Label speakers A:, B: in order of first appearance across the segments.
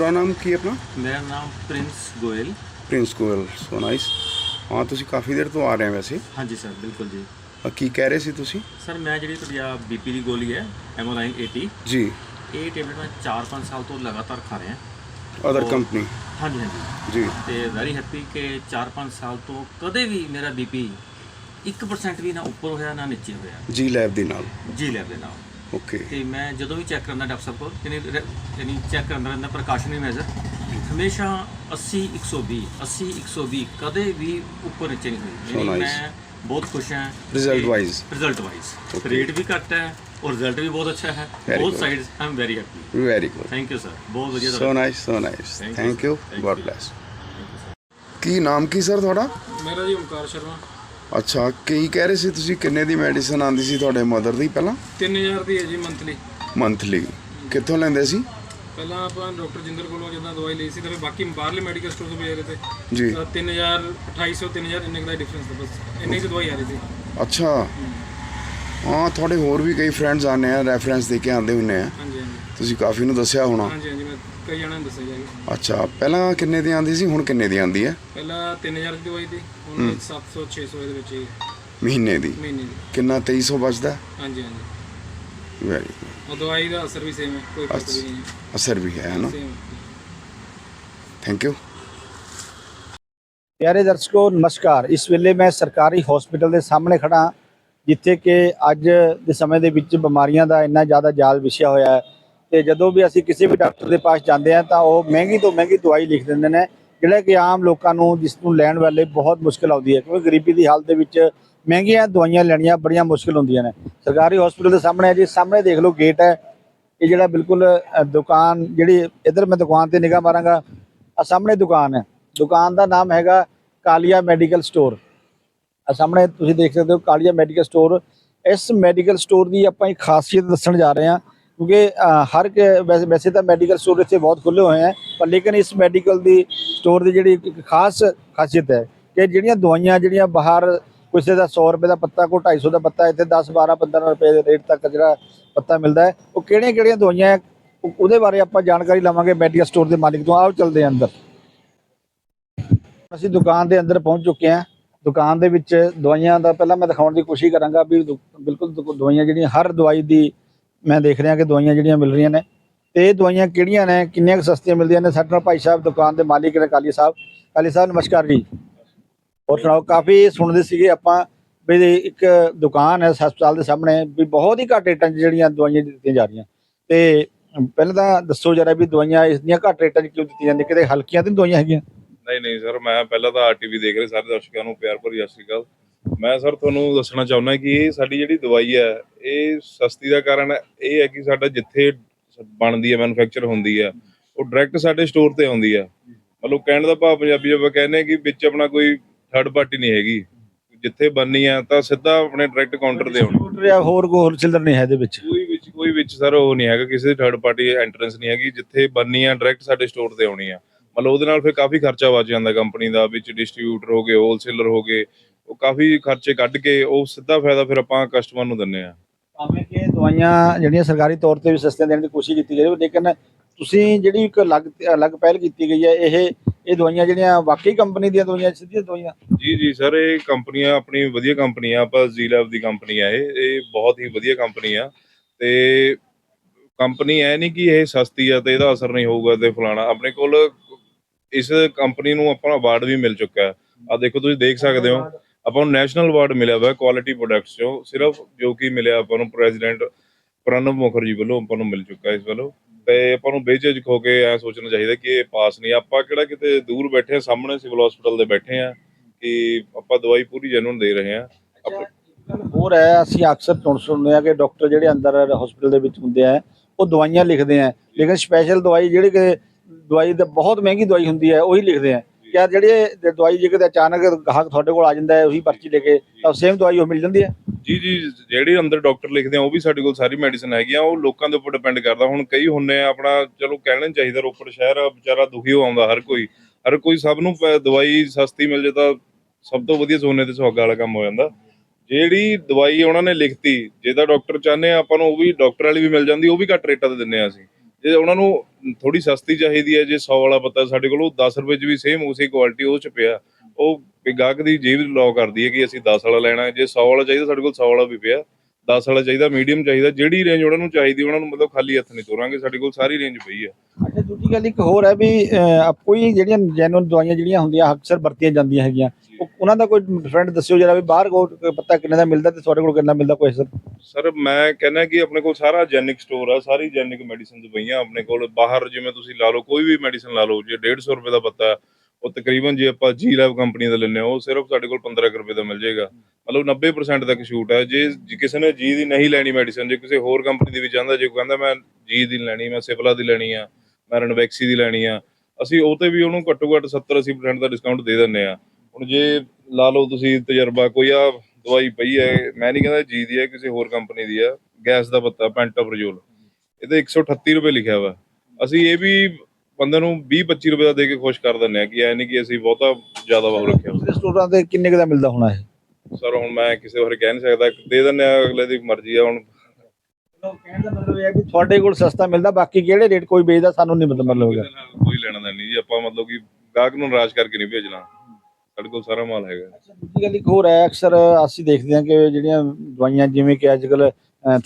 A: ਪੂਰਾ ਨਾਮ ਕੀ ਹੈ ਆਪਣਾ?
B: ਮੇਰਾ ਨਾਮ ਪ੍ਰਿੰਸ ਗੋਇਲ।
A: ਪ੍ਰਿੰਸ ਗੋਇਲ ਸੋ ਨਾਈਸ ਹਾਂ ਤੁਸੀਂ ਕਾਫੀ ਦੇਰ ਤੋਂ ਆ ਰਹੇ ਹੋ ਵੈਸੇ।
B: ਹਾਂਜੀ ਸਰ ਬਿਲਕੁਲ ਜੀ।
A: ਅ, ਕੀ ਕਹਿ ਰਹੇ ਸੀ ਤੁਸੀਂ?
B: ਸਰ ਮੈਂ ਜਿਹੜੀ ਤੁਹਾਡੀ ਆ ਬੀਪੀ ਦੀ ਗੋਲੀ ਹੈ ਐਮੋਲਾਈਨ 80
A: ਜੀ।
B: ਇਹ ਟੈਬਲੇਟ ਮੈਂ 4-5 ਸਾਲ ਤੋਂ ਲਗਾਤਾਰ ਖਾ ਰਿਹਾ।
A: ਅਦਰ
B: ਉਹ-
A: ਕੰਪਨੀ
B: ਹਾਂਜੀ ਹਾਂਜੀ।
A: ਜੀ।
B: ਤੇ ਵੈਰੀ ਹੈਪੀ ਕਿ 4-5 ਸਾਲ ਤੋਂ ਕਦੇ ਵੀ ਮੇਰਾ ਬੀਪੀ 1% ਵੀ ਨਾ ਉੱਪਰ ਹੋਇਆ ਨਾ ਨੀਚੇ ਹੋਇਆ।
A: ਜੀ ਲੈਬ ਦੇ ਨਾਲ।
B: ਜੀ ਲੈਵਲ ਦੇ ਨਾਲ।
A: ਓਕੇ
B: ਤੇ ਮੈਂ ਜਦੋਂ ਵੀ ਚੈੱਕ ਕਰਨਾ ਡਾਕਟਰ ਸਾਹਿਬ ਕੋਲ ਯਾਨੀ ਯਾਨੀ ਚੈੱਕ ਕਰਨ ਦਾ ਰਹਿੰਦਾ ਪ੍ਰੀਕਾਸ਼ਨਰੀ ਮੈਜ਼ਰ ਹਮੇਸ਼ਾ 80 120 80 120 ਕਦੇ ਵੀ ਉੱਪਰ ਨੀਚੇ ਨਹੀਂ ਹੋਈ।
A: So
B: ਯਾਨੀ
A: nice.
B: ਮੈਂ ਬਹੁਤ ਖੁਸ਼ ਹਾਂ
A: Result wise.
B: Result wise
A: Okay.
B: ਰੇਟ ਵੀ ਘੱਟ ਹੈ ਔਰ ਰਿਜ਼ਲਟ ਵੀ ਬਹੁਤ ਅੱਛਾ ਹੈ।
A: Very good.
B: Sides I am very happy
A: very good
B: thank you sir ਬਹੁਤ ਵਧੀਆ
A: so nice so nice
B: Thank you,
A: thank you
B: sir. Thank
A: god
B: you.
A: Bless ਕੀ ਨਾਮ ਕੀ ਸਰ ਤੁਹਾਡਾ?
C: ਮੇਰਾ ਜੀ ਓਮਕਾਰ ਸ਼ਰਮਾ।
A: ਅੱਛਾ ਕੀ ਕਹਿ ਰਹੇ ਸੀ ਤੁਸੀਂ? ਕਿੰਨੇ ਦੀ ਮੈਡੀਸਨ ਆਂਦੀ ਸੀ ਤੁਹਾਡੇ ਮਦਰ ਦੀ ਪਹਿਲਾਂ?
C: 3000 ਦੀ ਹੈ ਜੀ ਮੰਥਲੀ
A: ਮੰਥਲੀ ਕਿੱਥੋਂ ਲੈਂਦੇ ਸੀ?
C: ਪਹਿਲਾਂ ਆਪਾਂ ਡਾਕਟਰ ਜਿੰਦਰ ਕੋਲੋਂ ਜਦੋਂ ਦਵਾਈ ਲਈ ਸੀ ਤੇ ਫਿਰ ਬਾਕੀ ਬਾਹਰਲੇ ਮੈਡੀਕਲ ਸਟੋਰ ਤੋਂ ਵੀ ਆ ਰਹੇ ਤੇ।
A: ਜੀ।
C: ਤਾਂ 3000 2800 3000 ਇੰਨੇ ਦਾ ਡਿਫਰੈਂਸ ਤਾਂ ਬਸ। ਇੰਨੇ ਦੀ ਦਵਾਈ ਆ ਰਹੀ ਸੀ।
A: ਅੱਛਾ। ਹਾਂ ਤੁਹਾਡੇ ਹੋਰ ਵੀ ਕਈ ਫਰੈਂਡਸ ਆਨੇ ਆ ਰੈਫਰੈਂਸ ਦੇ ਕੇ ਆਂਦੇ ਹੁੰਨੇ ਆ।
C: ਹਾਂਜੀ ਹਾਂਜੀ।
A: ਤੁਸੀਂ ਕਾਫੀ ਨੂੰ ਦੱਸਿਆ ਹੋਣਾ।
C: ਹਾਂਜੀ ਹਾਂਜੀ ਮੈਂ ਕਈ ਜਣਾਂ ਨੂੰ ਦੱਸਿਆ ਜੀ।
A: ਅੱਛਾ ਪਹਿਲਾਂ ਕਿੰਨੇ ਦੀ ਆਂਦੀ ਸੀ? ਹੁਣ ਕਿੰਨੇ ਦੀ ਆਂਦੀ ਹੈ?
C: ਪਹਿਲਾਂ 3000 ਦੀ ਦਵਾਈ ਦੀ। ਹੁਣ 700 600 ਇਹਦੇ ਵਿੱਚ ਹੀ
A: ਮਹੀਨੇ ਦੀ?
C: ਮਹੀਨੇ ਦੀ।
A: ਕਿੰਨਾ 2300 ਬਚਦਾ?
C: ਹਾਂਜੀ ਹਾਂਜੀ।
A: ਵੈਰੀ
C: ਉਹ ਦਵਾਈ ਦਾ ਅਸਰ ਵੀ ਸੇਮ ਹੈ ਕੋਈ ਫ਼ਰਕ ਵੀ ਨਹੀਂ ਹੈ।
A: ਅਸਰ ਵੀ ਹੈ ਨਾ
C: ਸੇਮ
A: ਥੈਂਕ ਯੂ
D: ਪਿਆਰੇ ਦਰਸ਼ਕੋ ਨਮਸਕਾਰ। ਇਸ ਵੇਲੇ ਮੈਂ ਸਰਕਾਰੀ ਹਸਪੀਟਲ ਦੇ ਸਾਹਮਣੇ ਖੜਾ ਹਾਂ, ਜਿੱਥੇ ਕਿ ਅੱਜ ਦੇ ਸਮੇਂ ਦੇ ਵਿੱਚ ਬਿਮਾਰੀਆਂ ਦਾ ਇੰਨਾ ਜ਼ਿਆਦਾ ਜਾਲ ਵਿਛਿਆ ਹੋਇਆ ਹੈ। ਤੇ ਜਦੋਂ ਵੀ ਅਸੀਂ ਕਿਸੇ ਵੀ ਡਾਕਟਰ ਦੇ ਪਾਸ ਜਾਂਦੇ ਹਾਂ ਤਾਂ ਉਹ ਮਹਿੰਗੀ ਤੋਂ ਮਹਿੰਗੀ ਦਵਾਈ ਲਿਖ ਦਿੰਦੇ ਨੇ। ਜਿਹੜਾ ਕਿ ਆਮ ਲੋਕਾਂ ਨੂੰ, ਜਿਸ ਨੂੰ ਲੈਣ ਵਾਲੇ ਬਹੁਤ ਮੁਸ਼ਕਲ ਆਉਂਦੀ ਹੈ, ਕਿਉਂਕਿ ਗਰੀਬੀ ਦੀ ਹਾਲਤ ਦੇ ਵਿੱਚ ਮਹਿੰਗੀਆਂ ਦਵਾਈਆਂ ਲੈਣੀਆਂ ਬੜੀਆਂ ਮੁਸ਼ਕਲ ਹੁੰਦੀਆਂ ਨੇ। ਸਰਕਾਰੀ ਹਸਪੀਟਲ ਦੇ ਸਾਹਮਣੇ ਹੈ ਜੀ, ਸਾਹਮਣੇ ਦੇਖ ਲਓ ਗੇਟ ਹੈ। ਇਹ ਜਿਹੜਾ ਬਿਲਕੁਲ ਦੁਕਾਨ ਜਿਹੜੀ, ਇਧਰ ਮੈਂ ਦੁਕਾਨ ਤੇ ਨਿਗਾਹ ਮਾਰਾਂਗਾ ਆ ਸਾਹਮਣੇ ਦੁਕਾਨ ਹੈ। ਦੁਕਾਨ ਦਾ ਨਾਮ ਹੈਗਾ ਕਾਲੀਆ ਮੈਡੀਕਲ ਸਟੋਰ। ਆ ਸਾਹਮਣੇ ਤੁਸੀਂ ਦੇਖ ਸਕਦੇ ਹੋ ਕਾਲੀਆ ਮੈਡੀਕਲ ਸਟੋਰ। ਇਸ ਮੈਡੀਕਲ ਸਟੋਰ ਦੀ ਆਪਾਂ ਇੱਕ ਖਾਸੀਅਤ ਦੱਸਣ ਜਾ ਰਹੇ ਹਾਂ। ਕਿਉਂਕਿ ਹਰ ਇੱਕ ਵੈਸੇ ਵੈਸੇ ਤਾਂ ਮੈਡੀਕਲ ਸਟੋਰ ਇੱਥੇ ਬਹੁਤ ਖੁੱਲੇ ਹੋਏ ਹੈ, ਪਰ ਲੇਕਿਨ ਇਸ ਮੈਡੀਕਲ ਦੀ ਸਟੋਰ ਦੀ ਜਿਹੜੀ ਇੱਕ ਖਾਸ ਖਾਸੀਅਤ ਹੈ ਕਿ ਜਿਹੜੀਆਂ ਦਵਾਈਆਂ, ਜਿਹੜੀਆਂ ਬਾਹਰ ਕਿਸੇ ਦਾ 100 ਰੁਪਏ ਦਾ ਪੱਤਾ ਕੋ 250 ਦਾ ਪੱਤਾ, ਇੱਥੇ 10 12 15 ਰੁਪਏ ਦੇ ਰੇਟ ਤੱਕ ਜਿਹੜਾ ਪੱਤਾ ਮਿਲਦਾ ਹੈ, ਉਹ ਕਿਹੜੀਆਂ ਕਿਹੜੀਆਂ ਦਵਾਈਆਂ ਹੈ ਉਹਦੇ ਬਾਰੇ ਆਪਾਂ ਜਾਣਕਾਰੀ ਲਵਾਂਗੇ ਮੈਡੀਕਲ ਸਟੋਰ ਦੇ ਮਾਲਿਕ ਤੋਂ। ਆਓ ਚੱਲਦੇ ਹਾਂ ਅੰਦਰ। ਅਸੀਂ ਦੁਕਾਨ ਦੇ ਅੰਦਰ ਪਹੁੰਚ ਚੁੱਕੇ ਹਾਂ। ਦੁਕਾਨ ਦੇ ਵਿੱਚ ਦਵਾਈਆਂ ਦਾ ਪਹਿਲਾਂ ਮੈਂ ਦਿਖਾਉਣ ਦੀ ਕੋਸ਼ਿਸ਼ ਕਰਾਂਗਾ ਵੀ ਦੁ- ਬਿਲਕੁਲ ਦੁ- ਦਵਾਈਆਂ ਜਿਹੜੀਆਂ ਹਰ ਦਵਾਈ ਦੀ ਮੈਂ ਦੇਖ ਰਿਹਾ ਕਿ ਦਵਾਈਆਂ ਜਿਹੜੀਆਂ ਮਿਲ ਰਹੀਆਂ ਨੇ ਤੇ ਇਹ ਦਵਾਈਆਂ ਕਿਹੜੀਆਂ ਨੇ, ਕਿੰਨੀਆਂ ਕੁ ਸਸਤੀਆਂ ਮਿਲਦੀਆਂ ਨੇ? ਸਾਡੇ ਨਾਲ ਭਾਈ ਸਾਹਿਬ ਦੁਕਾਨ ਦੇ ਮਾਲਿਕ ਨੇ ਕਾਲੀ ਸਾਹਿਬ। ਕਾਲੀ ਸਾਹਿਬ, ਨਮਸਕਾਰ ਜੀ। ਹੋਰ ਸੁਣਾਓ? ਕਾਫੀ ਸੁਣਦੇ ਸੀਗੇ ਆਪਾਂ ਵੀ ਇੱਕ ਦੁਕਾਨ ਹੈ ਹਸਪਤਾਲ ਦੇ ਸਾਹਮਣੇ ਵੀ ਬਹੁਤ ਹੀ ਘੱਟ ਰੇਟਾਂ 'ਚ ਜਿਹੜੀਆਂ ਦਵਾਈਆਂ ਦਿੱਤੀਆਂ ਜਾ ਰਹੀਆਂ। ਤੇ ਪਹਿਲਾਂ ਤਾਂ ਦੱਸੋ ਜਰਾ ਵੀ ਦਵਾਈਆਂ ਇਸ ਦੀਆਂ ਘੱਟ ਰੇਟਾਂ 'ਚ ਕਿਉਂ ਦਿੱਤੀਆਂ ਜਾਂਦੀਆਂ? ਕਿਤੇ ਹਲਕੀਆਂ ਤੇ ਦਵਾਈਆਂ ਹੈਗੀਆਂ?
E: ਨਹੀਂ ਨਹੀਂ, ਸਰ, ਮੈਂ ਪਹਿਲਾਂ ਤਾਂ ਆਰਟੀਵੀ ਦੇਖ ਰਹੇ, ਸਾਰੇ ਦਰਸ਼ਕਾਂ ਨੂੰ, ਪਿਆਰ ਭਰੀ ਸਤਿ ਸ਼੍ਰੀ ਅਕਾਲ। ਮੈਂ ਸਰ ਤੁਹਾਨੂੰ ਦੱਸਣਾ ਚਾਹੁੰਦਾ ਕਿ ਇਹ ਸਾਡੀ ਜਿਹੜੀ ਦਵਾਈ ਹੈ ਇਹ ਸਸਤੀ ਦਾ ਕਾਰਨ ਇਹ ਹੈ ਕਿ ਸਾਡਾ ਜਿੱਥੇ ਬਣਦੀ ਹੈ ਮੈਨੂਫੈਕਚਰ ਹੁੰਦੀ ਹੈ ਉਹ ਡਾਇਰੈਕਟ ਸਾਡੇ ਸਟੋਰ ਤੇ ਆਉਂਦੀ ਹੈ। ਮਤਲਬ ਕਹਿਣ ਦਾ ਭਾਵ ਪੰਜਾਬੀ ਆਪਾਂ ਕਹਿੰਦੇ ਕਿ ਵਿੱਚ ਆਪਣਾ ਕੋਈ ਥਰਡ ਪਾਰਟੀ ਨਹੀਂ ਹੈਗੀ। ਜਿੱਥੇ ਬਣਨੀ ਆ ਤਾਂ ਸਿੱਧਾ ਆਪਣੇ ਡਾਇਰੈਕਟ ਕਾਊਂਟਰ ਤੇ ਆਉਣੀ।
D: ਜਾਂ ਹੋਰ ਹੋਰ ਚਿਲਰ ਨਹੀਂ ਹੈ ਇਹਦੇ ਵਿੱਚ।
E: ਕੋਈ ਵਿੱਚ ਕੋਈ ਵਿੱਚ ਸਰ ਉਹ ਨਹੀਂ ਹੈਗਾ ਕਿਸੇ ਦੀ ਥਰਡ ਪਾਰਟੀ ਐਂਟਰੈਂਸ ਨਹੀਂ ਹੈਗੀ। ਜਿੱਥੇ ਬਣਨੀ ਆ ਡਾਇਰੈਕਟ ਸਾਡੇ ਸਟੋਰ ਤੇ ਆਉਣੀ ਆ ਮਤਲਬ ਉਹਦੇ ਨਾਲ ਫਿਰ ਕਾਫੀ ਖਰਚਾ ਬਚ ਜਾਂਦਾ ਕੰਪਨੀ ਦਾ ਵਿੱਚ ਡਿਸਟ੍ਰੀਬਿਊਟਰ ਹੋ ਗਏ ਹੋਲਸੇਲਰ ਹੋ ਗਏ। ਉਹ ਕਾਫੀ ਖਰਚੇ ਕੱਢ ਕੇ ਉਹ ਸਿੱਧਾ ਫਾਇਦਾ ਫਿਰ ਆਪਾਂ ਕਸਟਮਰ ਨੂੰ ਦਿੰਨੇ ਆ
D: ਭਾਵੇਂ ਕਿ ਦਵਾਈਆਂ ਜਿਹੜੀਆਂ ਸਰਕਾਰੀ ਤੌਰ ਤੇ ਵੀ ਸਸਤੀਆਂ ਦੇਣ ਦੀ ਕੋਸ਼ਿਸ਼ ਕੀਤੀ ਗਈ ਹੈ ਲੇਕਿਨ ਤੁਸੀਂ ਜਿਹੜੀ ਇੱਕ ਅਲੱਗ ਅਲੱਗ ਪਹਿਲ ਕੀਤੀ ਗਈ ਹੈ ਇਹ ਇਹ ਦਵਾਈਆਂ ਜਿਹੜੀਆਂ ਵਾਕਈ ਕੰਪਨੀ ਦੀਆਂ ਦਵਾਈਆਂ ਸਿੱਧੀਆਂ ਦਵਾਈਆਂ?
E: ਜੀ ਜੀ ਸਰ ਇਹ ਕੰਪਨੀਆਂ ਆਪਣੀ ਵਧੀਆ ਕੰਪਨੀ ਆ ਆਪਾਂ ਜ਼ੀਲੈਬ ਦੀ ਕੰਪਨੀ ਆ ਇਹ ਇਹ ਬਹੁਤ ਹੀ ਵਧੀਆ ਕੰਪਨੀ ਆ ਤੇ ਕੰਪਨੀ ਐ ਨਹੀਂ ਕਿ ਇਹ ਸਸਤੀ ਆ ਤੇ ਇਹਦਾ ਅਸਰ ਨਹੀਂ ਹੋਊਗਾ ਤੇ ਫਲਾਣਾ ਆਪਣੇ ਕੋਲ ਇਸ ਕੰਪਨੀ ਨੂੰ ਆਪਣਾ ਅਵਾਰਡ ਵੀ ਮਿਲ ਚੁੱਕਾ। ਆ ਦੇਖੋ ਤੁਸੀਂ ਦੇਖ ਸਕਦੇ ਹੋ। ਆਪਾਂ ਨੂੰ ਨੈਸ਼ਨਲ ਅਵਾਰਡ ਮਿਲਿਆ ਹੋਇਆ ਕੁਆਲਿਟੀ ਪ੍ਰੋਡਕਟਸ ਚੋਂ, ਸਿਰਫ ਜੋ ਕਿ ਮਿਲਿਆ ਆਪਾਂ ਨੂੰ ਪ੍ਰੈਜ਼ੀਡੈਂਟ ਪ੍ਰਣਬ ਮੁਖਰਜੀ ਵੱਲੋਂ ਆਪਾਂ ਨੂੰ ਮਿਲ ਚੁੱਕਾ ਇਸ ਵੱਲੋਂ। ਤੇ ਆਪਾਂ ਨੂੰ ਬੇਝਿਜਕ ਹੋ ਕੇ ਐ ਸੋਚਣਾ ਚਾਹੀਦਾ ਕਿ ਇਹ ਪਾਸ ਨਹੀਂ। ਆਪਾਂ ਕਿਹੜਾ ਕਿਤੇ ਦੂਰ ਬੈਠੇ ਆ ਸਾਹਮਣੇ ਸਿਵਲ ਹਸਪੀਟਲ ਦੇ ਬੈਠੇ ਆ ਕਿ ਆਪਾਂ ਦਵਾਈ ਪੂਰੀ ਜੈਨੂਨ ਦੇ ਰਹੇ ਆ
D: ਹੋਰ ਹੈ, ਅਸੀਂ ਅਕਸਰ ਸੁਣ ਸੁਣਦੇ ਆ ਕਿ ਡਾਕਟਰ ਜਿਹੜੇ ਅੰਦਰ ਹਸਪੀਟਲ ਦੇ ਵਿੱਚ ਹੁੰਦੇ ਆ, ਉਹ ਦਵਾਈਆਂ ਲਿਖਦੇ ਆ। ਲੇਕਿਨ ਸਪੈਸ਼ਲ ਦਵਾਈ ਜਿਹੜੀ ਕਿ ਦਵਾਈ ਤਾਂ ਬਹੁਤ ਮਹਿੰਗੀ ਦਵਾਈ ਹੁੰਦੀ ਹੈ, ਉਹੀ ਲਿਖਦੇ ਆ। ਕਿਆ ਜਿਹੜੇ ਦ- ਦਵਾਈ ਜੇ ਕਿਤੇ ਅਚਾਨਕ ਗਾਹਕ ਤੁਹਾਡੇ ਕੋਲ ਆ ਜਾਂਦਾ ਹੈ ਉਹੀ ਪਰਚੀ ਲੈ ਕੇ ਤਾਂ ਸੇਮ ਦਵਾਈ ਉਹ ਮਿਲ ਜਾਂਦੀ ਹੈ।
E: ਜੀ ਜੀ ਜਿਹੜੇ ਅੰਦਰ ਡਾਕਟਰ ਲਿਖਦੇ ਆ ਉਹ ਵੀ ਸਾਡੇ ਕੋਲ ਸਾਰੀ ਮੈਡੀਸਨ ਹੈਗੀ ਆ ਉਹ ਲੋਕਾਂ ਦੇ ਉੱਪਰ ਡਿਪੈਂਡ ਕਰਦਾ। ਹੁਣ ਕਈ ਹੁੰਨੇ ਆ ਆਪਣਾ ਚਲੋ ਕਹਿਣਾ ਚਾਹੀਦਾ ਰੋਪੜ ਸ਼ਹਿਰ ਆ ਵਿਚਾਰਾ ਦੁਖੀ ਹੋ ਆਉਂਦਾ ਹਰ ਕੋਈ। ਹਰ ਕੋਈ ਸਭ ਨੂੰ ਪ- ਦਵਾਈ ਸਸਤੀ ਮਿਲ ਜੇ ਤਾਂ ਸਭ ਤੋਂ ਵਧੀਆ ਸੋਨੇ ਤੇ ਸੁਹਾਗਾ ਵਾਲਾ ਕੰਮ ਹੋ ਜਾਂਦਾ। ਜਿਹੜੀ ਦਵਾਈ ਉਹਨਾਂ ਨੇ ਲਿਖਤੀ ਜੇ ਤਾਂ ਡਾਕਟਰ ਚਾਹੁੰਦੇ ਆ ਆਪਾਂ ਨੂੰ ਉਹ ਵੀ ਡਾਕਟਰ ਵਾਲੀ ਵੀ ਮਿਲ ਜਾਂਦੀ ਉਹ ਵੀ ਘੱਟ ਰੇਟਾਂ ਤੇ ਦਿੰਨੇ ਆ ਅਸੀਂ। ਜੇ ਉਹਨਾਂ ਨੂੰ ਥੋੜੀ ਸਸਤੀ ਚਾਹੀਦੀ ਹੈ, ਜੇ 100 ਵਾਲਾ ਪੱਤਾ ਸਾਡੇ ਕੋਲ, ਉਹ 10 ਰੁਪਏ 'ਚ ਵੀ ਸੇਮ ਉਸੇ ਕੁਆਲਿਟੀ ਉਹ 'ਚ ਪਿਆ। ਉਹ ਗਾਹਕ ਦੀ ਜੇਬ ਲੋ ਕਰਦੀ ਹੈ ਕਿ ਅਸੀਂ 10 ਵਾਲਾ ਲੈਣਾ ਜੇ 100 ਵਾਲਾ ਚਾਹੀਦਾ, ਸਾਡੇ ਕੋਲ 100 ਵਾਲਾ ਵੀ ਪਿਆ। 10 ਵਾਲਾ ਚਾਹੀਦਾ ਮੀਡੀਅਮ ਚਾਹੀਦਾ ਜਿਹੜੀ ਰੇਂਜ ਉਹਨਾਂ ਨੂੰ ਚਾਹੀਦੀ ਉਹਨਾਂ ਨੂੰ ਮਤਲਬ ਖਾਲੀ ਹੱਥ ਨਹੀਂ ਤੋਰਾਂਗੇ ਸਾਡੇ ਕੋਲ ਸਾਰੀ ਰੇਂਜ ਪਈ ਹੈ।
D: ਅੱਛਾ ਦੂਜੀ ਗੱਲ ਇੱਕ ਹੋਰ ਹੈ ਵੀ ਕੋਈ ਜਿਹੜੀਆਂ ਜੈਨੂਨ ਦਵਾਈਆਂ ਜਿਹੜੀਆਂ ਹੁੰਦੀਆਂ ਅਕਸਰ ਵਰਤੀਆਂ ਜਾਂਦੀਆਂ ਹੈਗੀਆਂ ਉਹ- ਉਹਨਾਂ ਦਾ ਕੋਈ ਡਿਫਰੈਂਟ ਦੱਸਿਓ ਜਰਾ ਵੀ ਬਾਹਰ ਕੋਈ ਪੱਤਾ ਕਿੰਨੇ ਦਾ ਮਿਲਦਾ ਤੇ ਤੁਹਾਡੇ ਕੋਲ ਕਿੰਨਾ ਮਿਲਦਾ ਕੋਈ ਸਰ?
E: ਸਰ ਮੈਂ ਕਹਿੰਦਾ ਕਿ ਆਪਣੇ ਕੋਲ ਸਾਰਾ ਜੈਨਿਕ ਸਟੋਰ ਆ ਸਾਰੀ ਜੈਨਿਕ ਮੈਡੀਸਿਨਸ ਪਈਆਂ ਆਪਣੇ ਕੋਲ ਬਾਹਰ ਜਿਵੇਂ ਤੁਸੀਂ ਲਾ ਲਓ ਕੋਈ ਵੀ ਮੈਡੀਸਿਨ ਲਾ ਲਓ ਜੇ 150 ਰੁਪਏ ਦਾ ਪੱਤਾ ਹੈ, ਉਹ ਤਕਰੀਬਨ ਜੇ ਆਪਾਂ ਜੀ ਲੈਬ ਕੰਪਨੀ ਦਾ ਲੈਂਦੇ ਉਹ ਸਿਰਫ ਸਾਡੇ ਕੋਲ 15 ਰੁਪਏ ਦਾ ਮਿਲ ਜਾਏਗਾ। ਮਤਲਬ 90% ਤੱਕ ਛੂਟ ਹੈ। ਜੇ ਕਿਸੇ ਨੇ ਜੀ ਦੀ ਨਹੀਂ ਲੈਣੀ ਮੈਡੀਸਿਨ ਜੇ ਕਿਸੇ ਹੋਰ ਕੰਪਨੀ ਦੀ ਵੀ ਚਾਹੁੰਦਾ ਜੇ ਕਹਿੰਦਾ ਮੈਂ ਜੀ ਦੀ ਲੈਣੀ, ਮੈਂ ਸਿਵਲਾ ਦੀ ਲੈਣੀ ਆ, ਮੈਂ ਰਣਵੈਕਸੀ ਦੀ ਲੈਣੀ ਆ, ਅਸੀਂ ਉਹ ਤੇ ਵੀ ਉਹਨੂੰ ਘੱਟੋ ਘੱਟ 70 80% ਦਾ ਡਿਸਕਾਊਂਟ ਦੇ ਦਿੰਦੇ ਆ ਹੁਣ ਜੇ ਲਾ ਲਓ ਤੁਸੀਂ ਤਜਰਬਾ, ਕੋਈ ਆ ਦਵਾਈ ਪਈ ਹੈ, ਮੈਂ ਨਹੀਂ ਕਹਿੰਦਾ ਜੀ ਦੀ ਹੈ, ਕਿਸੇ ਹੋਰ ਕੰਪਨੀ ਦੀ ਆ ਗੈਸ ਦਾ ਪੱਤਾ ਪੈਂਟਾਪਰਜੋਲ ਇਹਦੇ 138 ਰੁਪਏ ਲਿਖਿਆ ਵਾ। ਅਸੀਂ ਇਹ ਵੀ ਬੰਦੇ ਨੂੰ 20 25 ਰੁਪਏ ਦਾ ਦੇ ਕੇ ਖੁਸ਼ ਕਰ ਦਿੰਦੇ ਆ ਕਿ ਐ ਨਹੀਂ ਕਿ ਅਸੀਂ ਬਹੁਤਾ ਜ਼ਿਆਦਾ ਵਾਹ ਰੱਖਿਆ।
D: ਦੂਸਰੇ ਸਟੋਰਾਂ ਤੇ ਕਿੰਨੇ ਕੁ ਦਾ ਮਿਲਦਾ ਹੋਣਾ ਇਹ?
E: ਸਰ ਹੁਣ ਮੈਂ ਕਿਸੇ ਹੋਰ ਕਹਿ ਨਹੀਂ ਸਕਦਾ। ਦੇ ਦਿੰਦੇ ਆ ਅਗਲੇ ਦੀ ਮਰਜ਼ੀ ਆ ਹੁਣ।
D: ਕਹਿਣ ਦਾ ਮਤਲਬ ਇਹ ਹੈ ਕਿ ਤੁਹਾਡੇ ਕੋਲ ਸਸਤਾ ਮਿਲਦਾ ਬਾਕੀ ਕਿਹੜੇ ਰੇਟ ਕੋਈ ਵੇਚਦਾ ਸਾਨੂੰ ਨਹੀਂ ਮਤਲਬ ਮਤਲਬ ਹੈਗਾ।
E: ਇਹਦੇ ਨਾਲ ਕੋਈ ਲੈਣਾ ਦੇਣਾ ਨਹੀਂ ਜੀ ਆਪਾਂ ਮਤਲਬ ਕਿ ਗਾਹਕ ਨੂੰ ਨਾਰਾਜ਼ ਕਰਕੇ ਨਹੀਂ ਭੇਜਣਾ। ਸਾਡੇ ਕੋਲ ਸਾਰਾ ਮਾਲ ਹੈਗਾ।
D: ਅੱਛਾ ਦੂਜੀ ਗੱਲ ਇੱਕ ਹੋਰ ਹੈ ਅਕਸਰ ਅਸੀਂ ਦੇਖਦੇ ਹਾਂ ਕਿ ਜਿਹੜੀਆਂ ਦਵਾਈਆਂ ਜਿਵੇਂ ਕਿ ਅੱਜ ਕੱਲ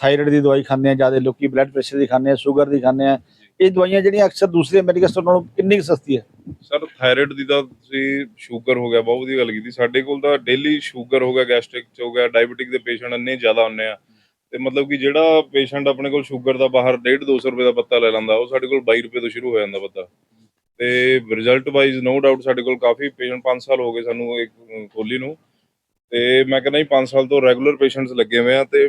D: ਥਾਇਰਾਇਡ ਦੀ ਦਵਾਈ ਖਾਂਦੇ ਆ ਜ਼ਿਆਦਾ ਲੋਕੀ ਬਲੱਡ ਪ੍ਰੈਸ਼ਰ ਦੀ ਖਾਂਦੇ ਆ ਸ਼ੂਗਰ ਦੀ ਖਾਂਦੇ ਆ ਇਹ ਦਵਾਈਆਂ ਜਿਹੜੀਆਂ ਅਕਸਰ ਦੂਸਰੇ ਮੈਡੀਕਲ ਸਟੋਰ ਨਾਲੋਂ ਕਿੰਨੀ ਕੁ ਸਸਤੀ ਹੈ?
E: ਸਰ ਥਾਇਰਾਇਡ ਦੀ ਤਾਂ ਤੁਸੀਂ ਸ਼ੂਗਰ ਹੋ ਗਿਆ, ਬਹੁਤ ਵਧੀਆ ਗੱਲ ਕੀਤੀ। ਸਾਡੇ ਕੋਲ ਤਾਂ ਡੇਲੀ ਸ਼ੂਗਰ ਹੋ ਗਿਆ ਗੈਸਟ੍ਰਿਕ ਚ ਹੋ ਗਿਆ ਡਾਇਬੀਟਿਕ ਦੇ ਪੇਸ਼ੈਂਟ ਇੰਨੇ ਜ਼ਿਆਦਾ ਹੁੰਨੇ ਆ। ਤੇ ਮਤਲਬ ਕਿ ਜਿਹੜਾ ਪੇਸ਼ੈਂਟ ਆਪਣੇ ਕੋਲ ਸ਼ੂਗਰ ਦਾ ਬਾਹਰ 1.5 200 ਰੁਪਏ ਦਾ ਪੱਤਾ ਲੈ ਲੈਂਦਾ, ਉਹ ਸਾਡੇ ਕੋਲ 22 ਰੁਪਏ ਤੋਂ ਸ਼ੁਰੂ ਹੋ ਜਾਂਦਾ ਪੱਤਾ। ਤੇ ਰਿਜ਼ਲਟ ਵਾਈਜ਼ ਨੋ ਡਾਊਟ ਸਾਡੇ ਕੋਲ ਕਾਫੀ ਪੇਸ਼ੈਂਟ 5 ਸਾਲ ਹੋ ਗਏ ਸਾਨੂੰ ਇੱਕ ਖੋਲੀ ਨੂੰ। ਤੇ ਮੈਂ ਕਹਿੰਦਾ ਜੀ 5 ਸਾਲ ਤੋਂ ਰੈਗੂਲਰ ਪੇਸ਼ੈਂਟਸ ਲੱਗੇ ਹੋਏ ਆ ਤੇ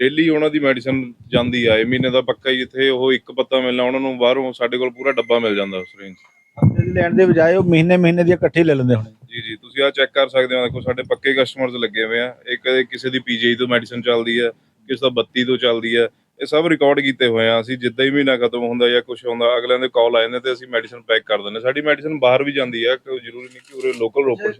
E: ਡੇਲੀ ਉਹਨਾਂ ਦੀ ਮੈਡੀਸਨ ਜਾਂਦੀ ਆ ਇਹ ਮਹੀਨੇ ਦਾ ਪੱਕਾ ਹੀ ਜਿੱਥੇ ਉਹ ਇੱਕ ਪੱਤਾ ਮਿਲਣਾ ਉਹਨਾਂ ਨੂੰ ਬਾਹਰੋਂ ਸਾਡੇ ਕੋਲ ਪੂਰਾ ਡੱਬਾ ਮਿਲ ਜਾਂਦਾ ਉਸ ਰੇਂਜ
D: ਹਫ਼ਤੇ ਦੀ ਲੈਣ ਦੇ ਬਜਾਏ ਉਹ ਮਹੀਨੇ ਮਹੀਨੇ ਦੀ ਇਕੱਠੀ ਲੈ ਲੈਂਦੇ ਹੋਣੇ।
E: ਜੀ ਜੀ ਤੁਸੀਂ ਆ ਚੈੱਕ ਕਰ ਸਕਦੇ ਹੋ ਦੇਖੋ ਸਾਡੇ ਪੱਕੇ ਕਸਟਮਰਸ ਲੱਗੇ ਹੋਏ ਆ। ਇੱਕ ਕਿਸੇ ਦੀ ਪੀਜੀਆਈ ਤੋਂ ਮੈਡੀਸਨ ਚੱਲਦੀ ਹੈ ਕਿਸੇ ਦਾ 32 ਤੋਂ ਚੱਲਦੀ ਹੈ ਇਹ ਸਭ ਰਿਕਾਰਡ ਕੀਤੇ ਹੋਏ ਆ ਅਸੀਂ ਜਿੱਦਾਂ ਹੀ ਮਹੀਨਾ ਖਤਮ ਹੁੰਦਾ ਜਾਂ ਕੁਝ ਹੁੰਦਾ ਅਗਲਿਆਂ ਦੇ ਕਾਲ ਆ ਜਾਂਦੇ ਤੇ ਅਸੀਂ ਮੈਡੀਸਨ ਪੈਕ ਕਰ ਦਿੰਦੇ। ਸਾਡੀ ਮੈਡੀਸਨ ਬਾਹਰ ਵੀ ਜਾਂਦੀ ਹੈ ਕੋਈ ਜ਼ਰੂਰੀ ਨਹੀਂ ਕਿ ਉਰੇ ਲੋਕਲ ਰੋਪੜ 'ਚ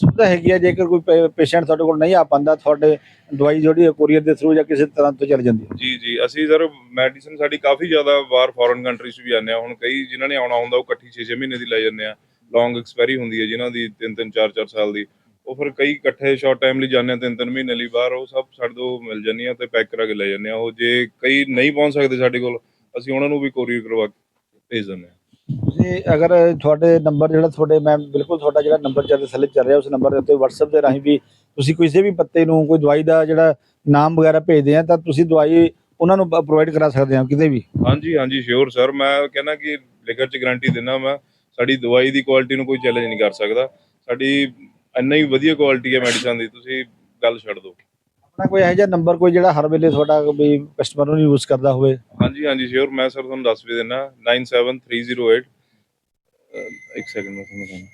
D: ਸੁਵਿਧਾ ਹੈਗੀ ਹੈ ਜੇਕਰ ਕੋਈ ਪੇਸ਼ੈਂਟ ਤੁਹਾਡੇ ਕੋਲ ਨਹੀਂ ਆ ਪਾਉਂਦਾ ਤੁਹਾਡੇ ਦਵਾਈ ਜਿਹੜੀ ਕੋਰੀਅਰ ਦੇ ਥਰੂ ਜਾਂ ਕਿਸੇ ਤਰ੍ਹਾਂ ਤੋਂ ਚੱਲ ਜਾਂਦੀ ਹੈ।
E: ਜੀ ਜੀ ਅਸੀਂ ਸਰ ਮੈਡੀਸਨ ਸਾਡੀ ਕਾਫੀ ਜ਼ਿਆਦਾ ਬਾਹਰ ਫੋਰਨ ਕੰਟਰੀਜ਼ ਵੀ ਆਉਂਦੇ ਆ। ਹੁਣ ਕਈ ਜਿਨ੍ਹਾਂ ਨੇ ਆਉਣਾ ਹੁੰਦਾ ਉਹ ਇਕੱਠੀ 6-6 ਮਹੀਨੇ ਦੀ ਲੈ ਜਾਂਦੇ ਆ। ਲੌਂਗ ਐਕਸਪਾਇਰੀ ਹੁੰਦੀ ਹੈ ਜਿਨ੍ਹਾਂ ਦੀ 3-3 4-4 ਸਾਲ ਦੀ। ਉਹ ਫਿਰ ਕਈ ਇਕੱਠੇ ਸ਼ਾਰਟ ਟਾਈਮ ਲਈ ਜਾਂਦੇ ਆ 3-3 ਮਹੀਨੇ ਲਈ ਬਾਹਰ ਉਹ ਸਭ ਸਾਡੇ ਤੋਂ ਮਿਲ ਜਾਂਦੀਆਂ ਤੇ ਪੈਕ ਕਰਾ ਕੇ ਲੈ ਜਾਂਦੇ ਆ। ਉਹ ਜੇ ਕਈ ਨਹੀਂ ਪਹੁੰਚ ਸਕਦੇ ਸਾਡੇ ਕੋਲ ਅਸੀਂ ਉਹਨਾਂ ਨੂੰ ਵੀ ਕੋਰੀਅਰ ਕਰਵਾ ਕੇ ਭੇਜ ਦਿੰਦੇ ਆ।
D: ਤੁਸੀਂ ਅਗਰ ਤੁਹਾਡੇ ਨੰਬਰ ਜਿਹੜਾ ਤੁਹਾਡੇ ਮੈਂ ਬਿਲਕੁਲ ਤੁਹਾਡਾ ਜਿਹੜਾ ਨੰਬਰ ਚੱਲ ਥੱਲੇ ਚੱਲ ਰਿਹਾ ਉਸ ਨੰਬਰ ਦੇ ਉੱਤੇ WhatsApp ਦੇ ਰਾਹੀਂ ਵੀ ਤੁਸੀਂ ਕਿਸੇ ਵੀ ਪੱਤੇ ਨੂੰ ਕੋਈ ਦਵਾਈ ਦਾ ਜਿਹੜਾ ਨਾਮ ਵਗੈਰਾ ਭੇਜਦੇ ਆ ਤਾਂ ਤੁਸੀਂ ਦਵਾਈ ਉਹਨਾਂ ਨੂੰ ਪ੍ਰੋਵਾਈਡ ਕਰਾ ਸਕਦੇ ਹੋ ਕਿਤੇ ਵੀ।
E: ਹਾਂਜੀ ਹਾਂਜੀ ਸ਼ੋਰ ਸਰ ਮੈਂ ਕਹਿੰਦਾ ਕਿ ਲਿਖਤ 'ਚ ਗਾਰੰਟੀ ਦਿੰਦਾ ਮੈਂ ਸਾਡੀ ਦਵਾਈ ਦੀ ਕੁਆਲਿਟੀ ਨੂੰ ਕੋਈ ਚੈਲੰਜ ਨਹੀਂ ਕਰ ਸਕਦਾ। ਸਾਡੀ ਇੰਨਾ ਹੀ ਵਧੀਆ ਕੁਆਲਿਟੀ ਹੈ ਮੈਡੀਸਨ ਦੀ ਤੁਸੀਂ ਗੱਲ ਛੱਡ ਦਿਓ।
D: ਆਪਣਾ ਕੋਈ ਇਹੋ ਜਿਹਾ ਨੰਬਰ ਕੋਈ ਜਿਹੜਾ ਹਰ ਵੇਲੇ ਤੁਹਾਡਾ ਵੀ ਕਸਟਮਰ ਨੂੰ ਯੂਜ਼ ਕਰਦਾ ਹੋਵੇ?
E: ਹਾਂਜੀ ਹਾਂਜੀ ਸ਼ੋਰ ਮੈਂ ਸਰ ਤੁਹਾਨੂੰ ਦੱਸ ਵੀ ਦਿੰਦਾ 97308 ਅਹ, ਇੱਕ ਸੈਕਿੰਡ ਮੈਂ ਤੁਹਾਨੂੰ ਕਹਿੰਦਾ